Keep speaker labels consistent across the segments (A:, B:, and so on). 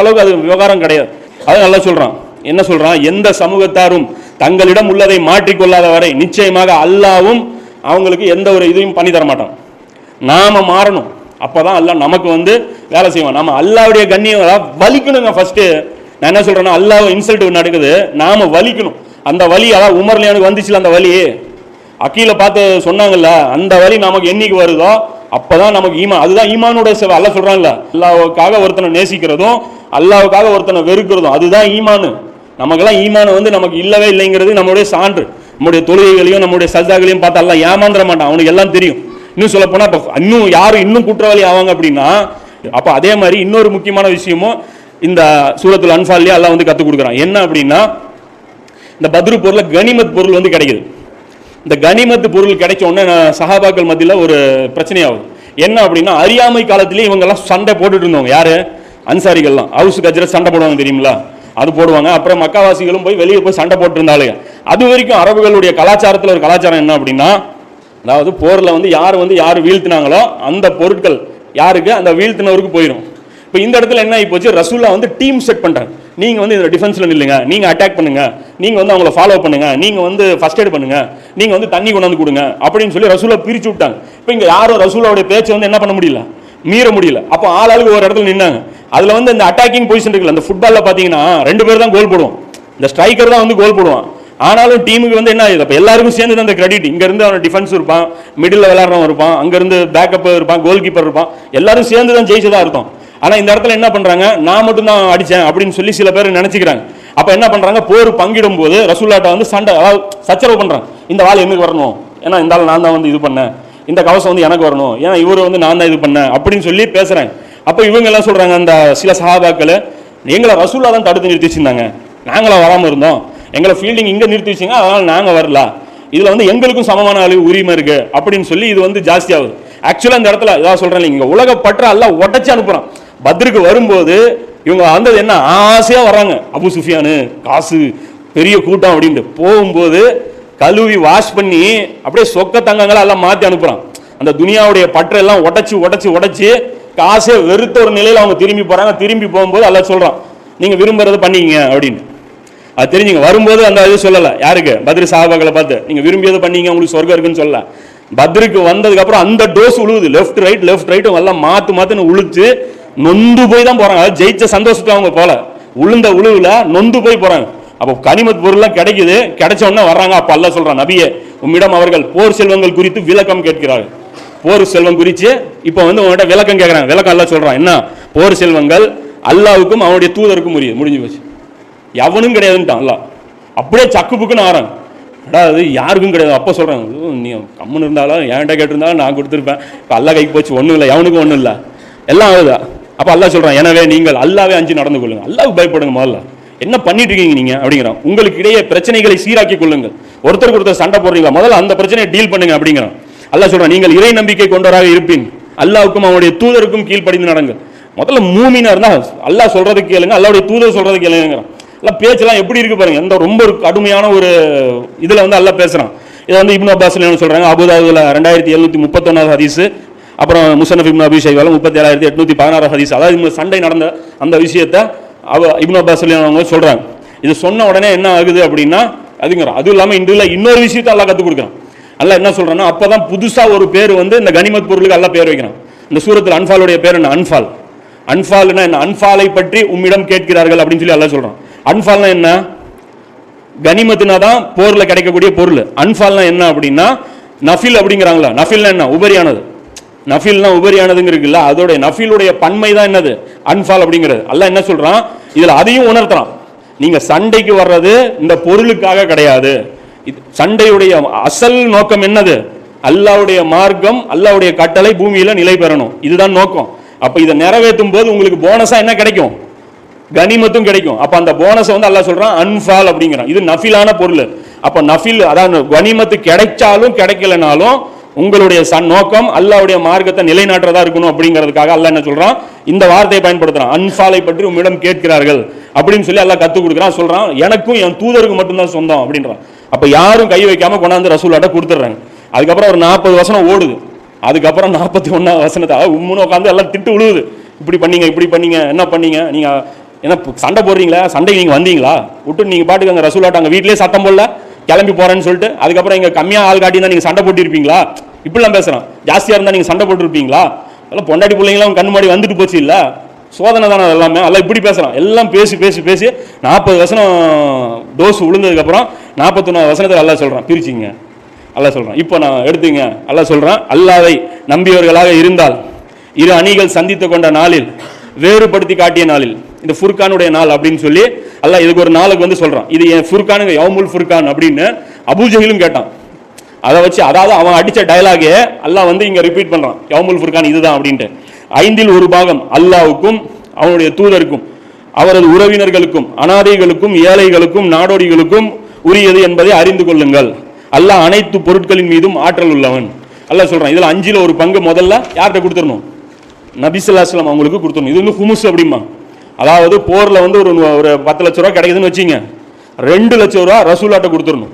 A: அளவுக்கு அது விவகாரம் கிடையாது. அது நல்லா சொல்றான். என்ன சொல்றான்? எந்த சமூகத்தாரும் தங்களிடம் உள்ளதை மாற்றிக்கொள்ளாத வரை நிச்சயமாக அல்லாவும் அவங்களுக்கு எந்த ஒரு இதையும் பண்ணி தர மாட்டான். நாம மாறணும். அப்பதான் அல்லாஹ் நமக்கு வந்து வேலை செய்வான். நாம அல்லாவுடைய கண்ணியம் வலிக்கணுங்க ஃபர்ஸ்ட் நான் என்ன சொல்றேன்னா அல்லாஹ் இன்சல்ட் நடக்குது. நாம வலிக்கணும். அந்த வலி அதாவது எனக்கு வந்துச்சுல அந்த வலி? அக்கீல பார்த்து சொன்னாங்கல்ல அந்த வலி நமக்கு என்னைக்கு வருதோ அப்பதான் நமக்கு ஈமான் அதுதான் ஈமானுடைய சேவை. அல்ல சொல்றான்ல அல்லாவுக்காக ஒருத்தனை நேசிக்கிறதும் அல்லாவுக்காக ஒருத்தனை வெறுக்கிறதும் அதுதான் ஈமானு. நமக்கெல்லாம் ஈமானு வந்து நமக்கு இல்லவே இல்லைங்கிறது நம்மளுடைய சான்று. நம்முடைய தொழுகைகளையும் நம்முடைய சஜாக்களையும் பார்த்து எல்லாம் ஏமாந்துட மாட்டான். அவனுக்கு எல்லாம் தெரியும். இன்னும் சொல்ல போனா இப்ப இன்னும் யாரும் இன்னும் குற்றவாளி ஆவாங்க அப்படின்னா அப்ப அதே மாதிரி இன்னொரு முக்கியமான விஷயமும் இந்த சூரத்தில் அன்ஃபால்லே எல்லாம் வந்து கற்றுக் கொடுக்குறான். என்ன அப்படின்னா இந்த பத்ரு பொருளை கனிமத் பொருள் வந்து கிடைக்குது. இந்த கனிமத்து பொருள் கிடைச்ச உடனே சஹாபாக்கள் மத்தியில் ஒரு பிரச்சனையாகுது. என்ன அப்படின்னா அறியாமை காலத்திலேயே இவங்கெல்லாம் சண்டை போட்டுட்டு இருந்தவங்க. யார்? அன்சாரிகள்லாம். ஹவுஸ் கஜ்ர சண்டை போடுவாங்க தெரியுங்களா அது போடுவாங்க. அப்புறம் மக்காவாசிகளும் போய் வெளியே போய் சண்டை போட்டுருந்தாலே அது வரைக்கும் அரபுகளுடைய கலாச்சாரத்தில் ஒரு கலாச்சாரம் என்ன அப்படின்னா அதாவது போரில் வந்து யார் வந்து யார் வீழ்த்தினாங்களோ அந்த பொருட்கள் யாருக்கு? அந்த வீழ்த்தினவருக்கு போயிடும். இப்போ இந்த இடத்துல என்ன ஆகி போச்சு? ரசூல்லா வந்து டீம் செட் பண்ணுறாங்க நீங்கள் வந்து இதில் டிஃபென்ஸில் நில்லுங்க. நீங்கள் அட்டாக் பண்ணுங்கள் நீங்கள் வந்து அவங்கள ஃபாலோ பண்ணுங்கள் நீங்கள் வந்து ஃபஸ்ட் எய்ட் பண்ணுங்கள் நீங்கள் வந்து தண்ணி கொண்டாந்து கொடுங்க. அப்படின்னு சொல்லி ரசூலா பிரித்து விட்டாங்க. இப்போ இங்கே யாரும் ரசூலாவுடைய பேச்சை வந்து என்ன பண்ண முடியல? மீற முடியல. அப்போ ஆளாளுக்கு ஒரு இடத்துல நின்னாங்க. அதில் வந்து இந்த அட்டாக்கிங் பொசிஷன் இருக்குல்ல அந்த ஃபுட்பாலில் பார்த்தீங்கன்னா ரெண்டு பேர் தான் கோல் போடுவோம். இந்த ஸ்ட்ரைக்கர் தான் வந்து கோல் போடுவான். ஆனாலும் டீமுக்கு வந்து என்ன ஆகுது? அப்போ எல்லாருக்கும் சேர்ந்து தான் அந்த கிரெடிட் இங்கேருந்து அவன் டிஃபென்ஸ் இருப்பான். மிடில் விளாட்றவன் இருப்பான். அங்கேருந்து பேக்கப் இருப்பான் கோல் கீப்பர் இருப்பான். எல்லாரும் சேர்ந்து தான் ஜெயிச்சதாக இருக்கும் ஆனால் இந்த இடத்துல என்ன பண்றாங்க? நான் மட்டும் தான் அடித்தேன் அப்படின்னு சொல்லி சில பேர் நினச்சிக்கிறாங்க. அப்போ என்ன பண்றாங்க? போர் பங்கிடும் போது ரசூல்லாட்டை வந்து சண்டை அதாவது சச்சரவு பண்றாங்க. இந்த வாள் எங்களுக்கு வரணும்? ஏன்னா இந்த ஆள் நான் தான் வந்து இது பண்ணேன். இந்த கவசம் வந்து எனக்கு வரணும். ஏன்னா இவர் வந்து நான் தான் இது பண்ணேன் அப்படின்னு சொல்லி பேசுறாங்க. அப்போ இவங்க எல்லாம் சொல்றாங்க அந்த சில சஹாபாக்கள் எங்களை ரசூல்லா தான் தடுத்து நிறுத்தி வச்சிருந்தாங்க நாங்களாம் வராமல் இருந்தோம். எங்களை ஃபீல்டிங் இங்கே நிறுத்தி வச்சிங்க அதனால் நாங்கள் வரல. இதில் வந்து எங்களுக்கும் சமமான அளவு உரிமை இருக்குது அப்படின்னு சொல்லி இது வந்து ஜாஸ்தியாகுது ஆக்சுவலாக இந்த இடத்துல இதாக சொல்கிறேன் இல்லைங்க. உலக பற்ற எல்லாம் உடச்சி அனுப்புகிறோம் பத்ருக்கு வரும்போது இவங்க வந்தது என்ன? ஆசையாக வர்றாங்க. அபு சுஃபியானு காசு பெரிய கூட்டம் அப்படின்ட்டு. போகும்போது கழுவி வாஷ் பண்ணி அப்படியே சொக்க தங்கங்களை எல்லாம் மாற்றி அனுப்புகிறான் அந்த துனியாவுடைய பற்றை எல்லாம் உடச்சி உடச்சி காசே வெறுத்த ஒரு நிலையில் அவங்க திரும்பி போகிறாங்க திரும்பி போகும்போது எல்லாம் சொல்கிறான் நீங்கள் விரும்புறது பண்ணிக்கங்க அப்படின்னு. அது தெரிஞ்சுங்க வரும்போது அந்த இது சொல்லலை. யாருக்கு? பத்ரி சாபாக்களை பார்த்து நீங்கள் விரும்பியதை பண்ணிங்க உங்களுக்கு சொர்க்கம் இருக்குன்னு சொல்லல. பத்ருக்கு வந்ததுக்கப்புறம் அந்த டோஸ் உழுவுது. லெஃப்ட் ரைட் லெஃப்ட் ரைட் எல்லாம் மாற்று மாற்றுன்னு உழுச்சு நொந்து போய் தான் போறாங்க. அதாவது ஜெயிச்ச சந்தோஷத்தை அவங்க போல. உளுந்த உழுவுல நொந்து போய் போறாங்க. அப்போ கனிமத் பொருள்லாம் கிடைக்குது. கிடைச்ச உடனே வர்றாங்க. அப்ப அல்ல சொல்றான் நபியே உம்மிடம் அவர்கள் போர் செல்வங்கள் குறித்து விளக்கம் கேட்கிறார்கள். போர் செல்வம் குறித்து இப்போ வந்து உங்கள்கிட்ட விளக்கம் கேட்குறாங்க. விளக்கம் அல்ல சொல்றான். என்ன? போர் செல்வங்கள் அல்லாவுக்கும் அவனுடைய தூதருக்கும் உரியது. முடிஞ்சு போச்சு. எவனும் கிடையாதுன்ட்டான் அல்லாஹ். அப்படியே சக்கு புக்குன்னு ஆறாங்க அடா அது யாருக்கும் கிடையாது. அப்போ சொல்கிறாங்க நீ கம்முன்னு இருந்தாலும் என்கிட்ட கேட்டிருந்தாலும் நான் கொடுத்துருப்பேன். இப்போ அல்லா கைக்கு போச்சு. ஒன்றும் இல்லை. எவனுக்கும் ஒன்றும் இல்லை. எல்லாம் ஆகுதா அப்போ அல்லாஹ் சொல்கிறான் எனவே நீங்கள் அல்லாவே அஞ்சு நடந்து கொள்ளுங்கள். அல்லாவுக்கு பயப்படுங்க முதல்ல. என்ன பண்ணிட்டு இருக்கீங்க நீங்கள் அப்படிங்கிறான். உங்களுக்கு இடையே பிரச்சனைகளை சீராக்கி கொள்ளுங்கள். ஒருத்தருக்கு ஒருத்தர் சண்டை போடுறீங்களா? முதல்ல அந்த பிரச்சனையை டீல் பண்ணுங்க அப்படிங்கிறான். அல்லாஹ் சொல்கிறான் நீங்கள் இறை நம்பிக்கை கொண்டவராக இருப்பின். அல்லாவுக்கும் அவனுடைய தூதருக்கும் கீழ்ப்படிந்து நடங்க முதல்ல மூமினா இருந்தால் அல்லாஹ் சொல்கிறது கேளுங்க அல்லாவுடைய தூதர் சொல்கிறது கேளுங்கிறான். எல்லாம் பேச்செல்லாம் எப்படி இருக்கு பாருங்க எந்த ரொம்ப ஒரு கடுமையான ஒரு இதில் வந்து அல்லா பேசுகிறான் இதை வந்து இப்னு அப்பாஸ் என்ன சொல்கிறாங்க அபுதாபுல ரெண்டாயிரத்தி எழுநூத்தி முப்பத்தொன்னாவது ஹதீஸ் அப்புறம் முசனஃப் இப்னு அபி ஷைவால முப்பத்தி ஏழாயிரத்தி எட்நூத்தி பதினாறு ஹதீஸ். அதாவது இந்த சண்டை நடந்த அந்த விஷயத்தை அவ இப்னு அப்பாஸ் அவங்க சொல்கிறாங்க இது சொன்ன உடனே என்ன ஆகுது அப்படின்னா அதுங்கிறான் அதுவும் இல்லாமல் இன்றுல இன்னொரு விஷயத்தை எல்லாம் கற்றுக் கொடுக்குறான். அல்ல என்ன சொல்கிறேன்னா அப்போ தான் புதுசாக ஒரு பேர் வந்து இந்த கனிமத் பொருளுக்கு எல்லாம் பேர் வைக்கிறான். இந்த சூரத்தில் அன்ஃபாலுடைய பேர் என்ன? அன்ஃபால். அன்ஃபால்னா என்ன? அன்ஃபாலை பற்றி உம்மிடம் கேட்கிறார்கள் அப்படின்னு சொல்லி எல்லாம் சொல்கிறான் அன்ஃபால்னா என்ன? கனிமத்துனா தான் போரில் கிடைக்கக்கூடிய பொருள். அன்ஃபால்னா என்ன அப்படின்னா நஃபில் அப்படிங்கிறாங்களா? நஃபில்னா என்ன? உபரியானது. நஃபில்னா இருக்குல்ல அதோடைய நஃபிலுடைய பன்மை தான் என்னது? அன்ஃபால் அப்படிங்கிறது. அல்ல என்ன சொல்றான்? இதில் அதையும் உணர்த்துறான். நீங்க சண்டைக்கு வர்றது இந்த பொருளுக்காக கிடையாது. சண்டையுடைய அசல் நோக்கம் என்னது? அல்லாவுடைய மார்க்கம் அல்லாவுடைய கட்டளை பூமியில நிலை பெறணும். இதுதான் நோக்கம். அப்ப இதை நிறைவேற்றும் போது உங்களுக்கு போனஸா என்ன கிடைக்கும்? கனிமத்தும் கிடைக்கும். அப்ப அந்த போனஸை வந்து அல்லா சொல்றான் அன்ஃபால் அப்படிங்கிறான். இது நஃபிலான பொருள். அப்ப நஃபில் அதான் கனிமத்து கிடைச்சாலும் கிடைக்கலனாலும் உங்களுடைய சன் நோக்கம் அல்லாவுடைய மார்க்கத்தை நிலைநாட்டுறதா இருக்கணும் அப்படிங்கிறதுக்காக அல்ல என்ன சொல்றான்? இந்த வார்த்தையை பயன்படுத்துறான். அன்சாலை பற்றி உம்மிடம் கேட்கிறார்கள் அப்படின்னு சொல்லி எல்லாம் கத்துக் கொடுக்குறான். சொல்றான் எனக்கும் என் தூதருக்கு மட்டும்தான் சொந்தம் அப்படின்றான். அப்ப யாரும் கை வைக்காம கொண்டாந்து ரசூலாட்ட கொடுத்துட்றாங்க. அதுக்கப்புறம் ஒரு நாற்பது வசனம் ஓடுது. அதுக்கப்புறம் நாற்பத்தி ஒன்றாவது வசனத்தை உம்முன்னு உட்காந்து எல்லாம் திட்டு விழுவுது இப்படி பண்ணீங்க இப்படி பண்ணீங்க என்ன பண்ணீங்க? நீங்க ஏன்னா சண்டை போடுறீங்களா? சண்டைக்கு நீங்கள் வந்தீங்களா? விட்டு நீங்கள் பாட்டுக்கு அங்கே ரசூலாட்ட அங்கே வீட்லயே சத்தம் போடல? கிளம்பி போறேன்னு சொல்லிட்டு அதுக்கப்புறம் இங்கே கம்மியாக ஆள் காட்டி தான் நீங்கள் சண்டை போட்டிருப்பீங்களா? இப்படிலாம் பேசுகிறான் ஜாஸ்தியாக இருந்தால் நீங்கள் சண்டை போட்டிருப்பீங்களா? அதெல்லாம் பொண்டாட்டி பிள்ளைங்களாம் கண்ணு மாடி வந்துட்டு போச்சு இல்லை? சோதனை தானே அது எல்லாமே. எல்லாம் இப்படி பேசுகிறான் எல்லாம் பேசி பேசி பேசி நாற்பது வசனம் டோஸ் விழுந்ததுக்கப்புறம் நாற்பத்தொன்னு வசனத்தை நல்லா சொல்கிறான் பிரிச்சிங்க நல்லா சொல்கிறான் இப்போ நான் எடுத்துங்க. அல்லாஹ் சொல்கிறேன் அல்லாவை நம்பியவர்களாக இருந்தால் இரு அணிகள் சந்தித்து கொண்ட நாளில் வேறுபடுத்தி காட்டிய நாளில் இந்த ஃபுர்கானுடைய நாள் அப்படின்னு சொல்லி அல்லாஹ் இதுக்கு ஒரு நாளுக்கு வந்து சொல்கிறான் இது என் ஃபுர்கானுங்க யவுமுல் ஃபுர்கான் அப்படின்னு அபூஜகிலும் கேட்டான். அதை வச்சு அதாவது அவன் அடித்த டயலாகே அல்லாஹ் வந்து இங்கே ரிப்பீட் பண்ணுறான் யவுமுல் ஃபுர்கான் இதுதான் அப்படின்ட்டு. ஐந்தில் ஒரு பாகம் அல்லாவுக்கும் அவனுடைய தூதருக்கும் அவரது உறவினர்களுக்கும் அனாதைகளுக்கும் ஏழைகளுக்கும் நாடோடிகளுக்கும் உரியது என்பதை அறிந்து கொள்ளுங்கள். அல்லாஹ் அனைத்து பொருட்களின் மீதும் ஆற்றல் உள்ளவன். அல்லாஹ் சொல்கிறான் இதில் அஞ்சில் ஒரு பங்கு முதல்ல யார்கிட்ட கொடுத்துடணும்? நபிசுல்லாஸ்லாம் அவங்களுக்கு கொடுத்துடணும். இது வந்து ஹுமுஸ் அப்படிமா அதாவது போரில் வந்து ஒரு ஒரு பத்து லட்ச ரூபா கிடைக்குதுன்னு வச்சுங்க. ரெண்டு லட்ச ரூபா ரசூலாட்ட கொடுத்துடணும்.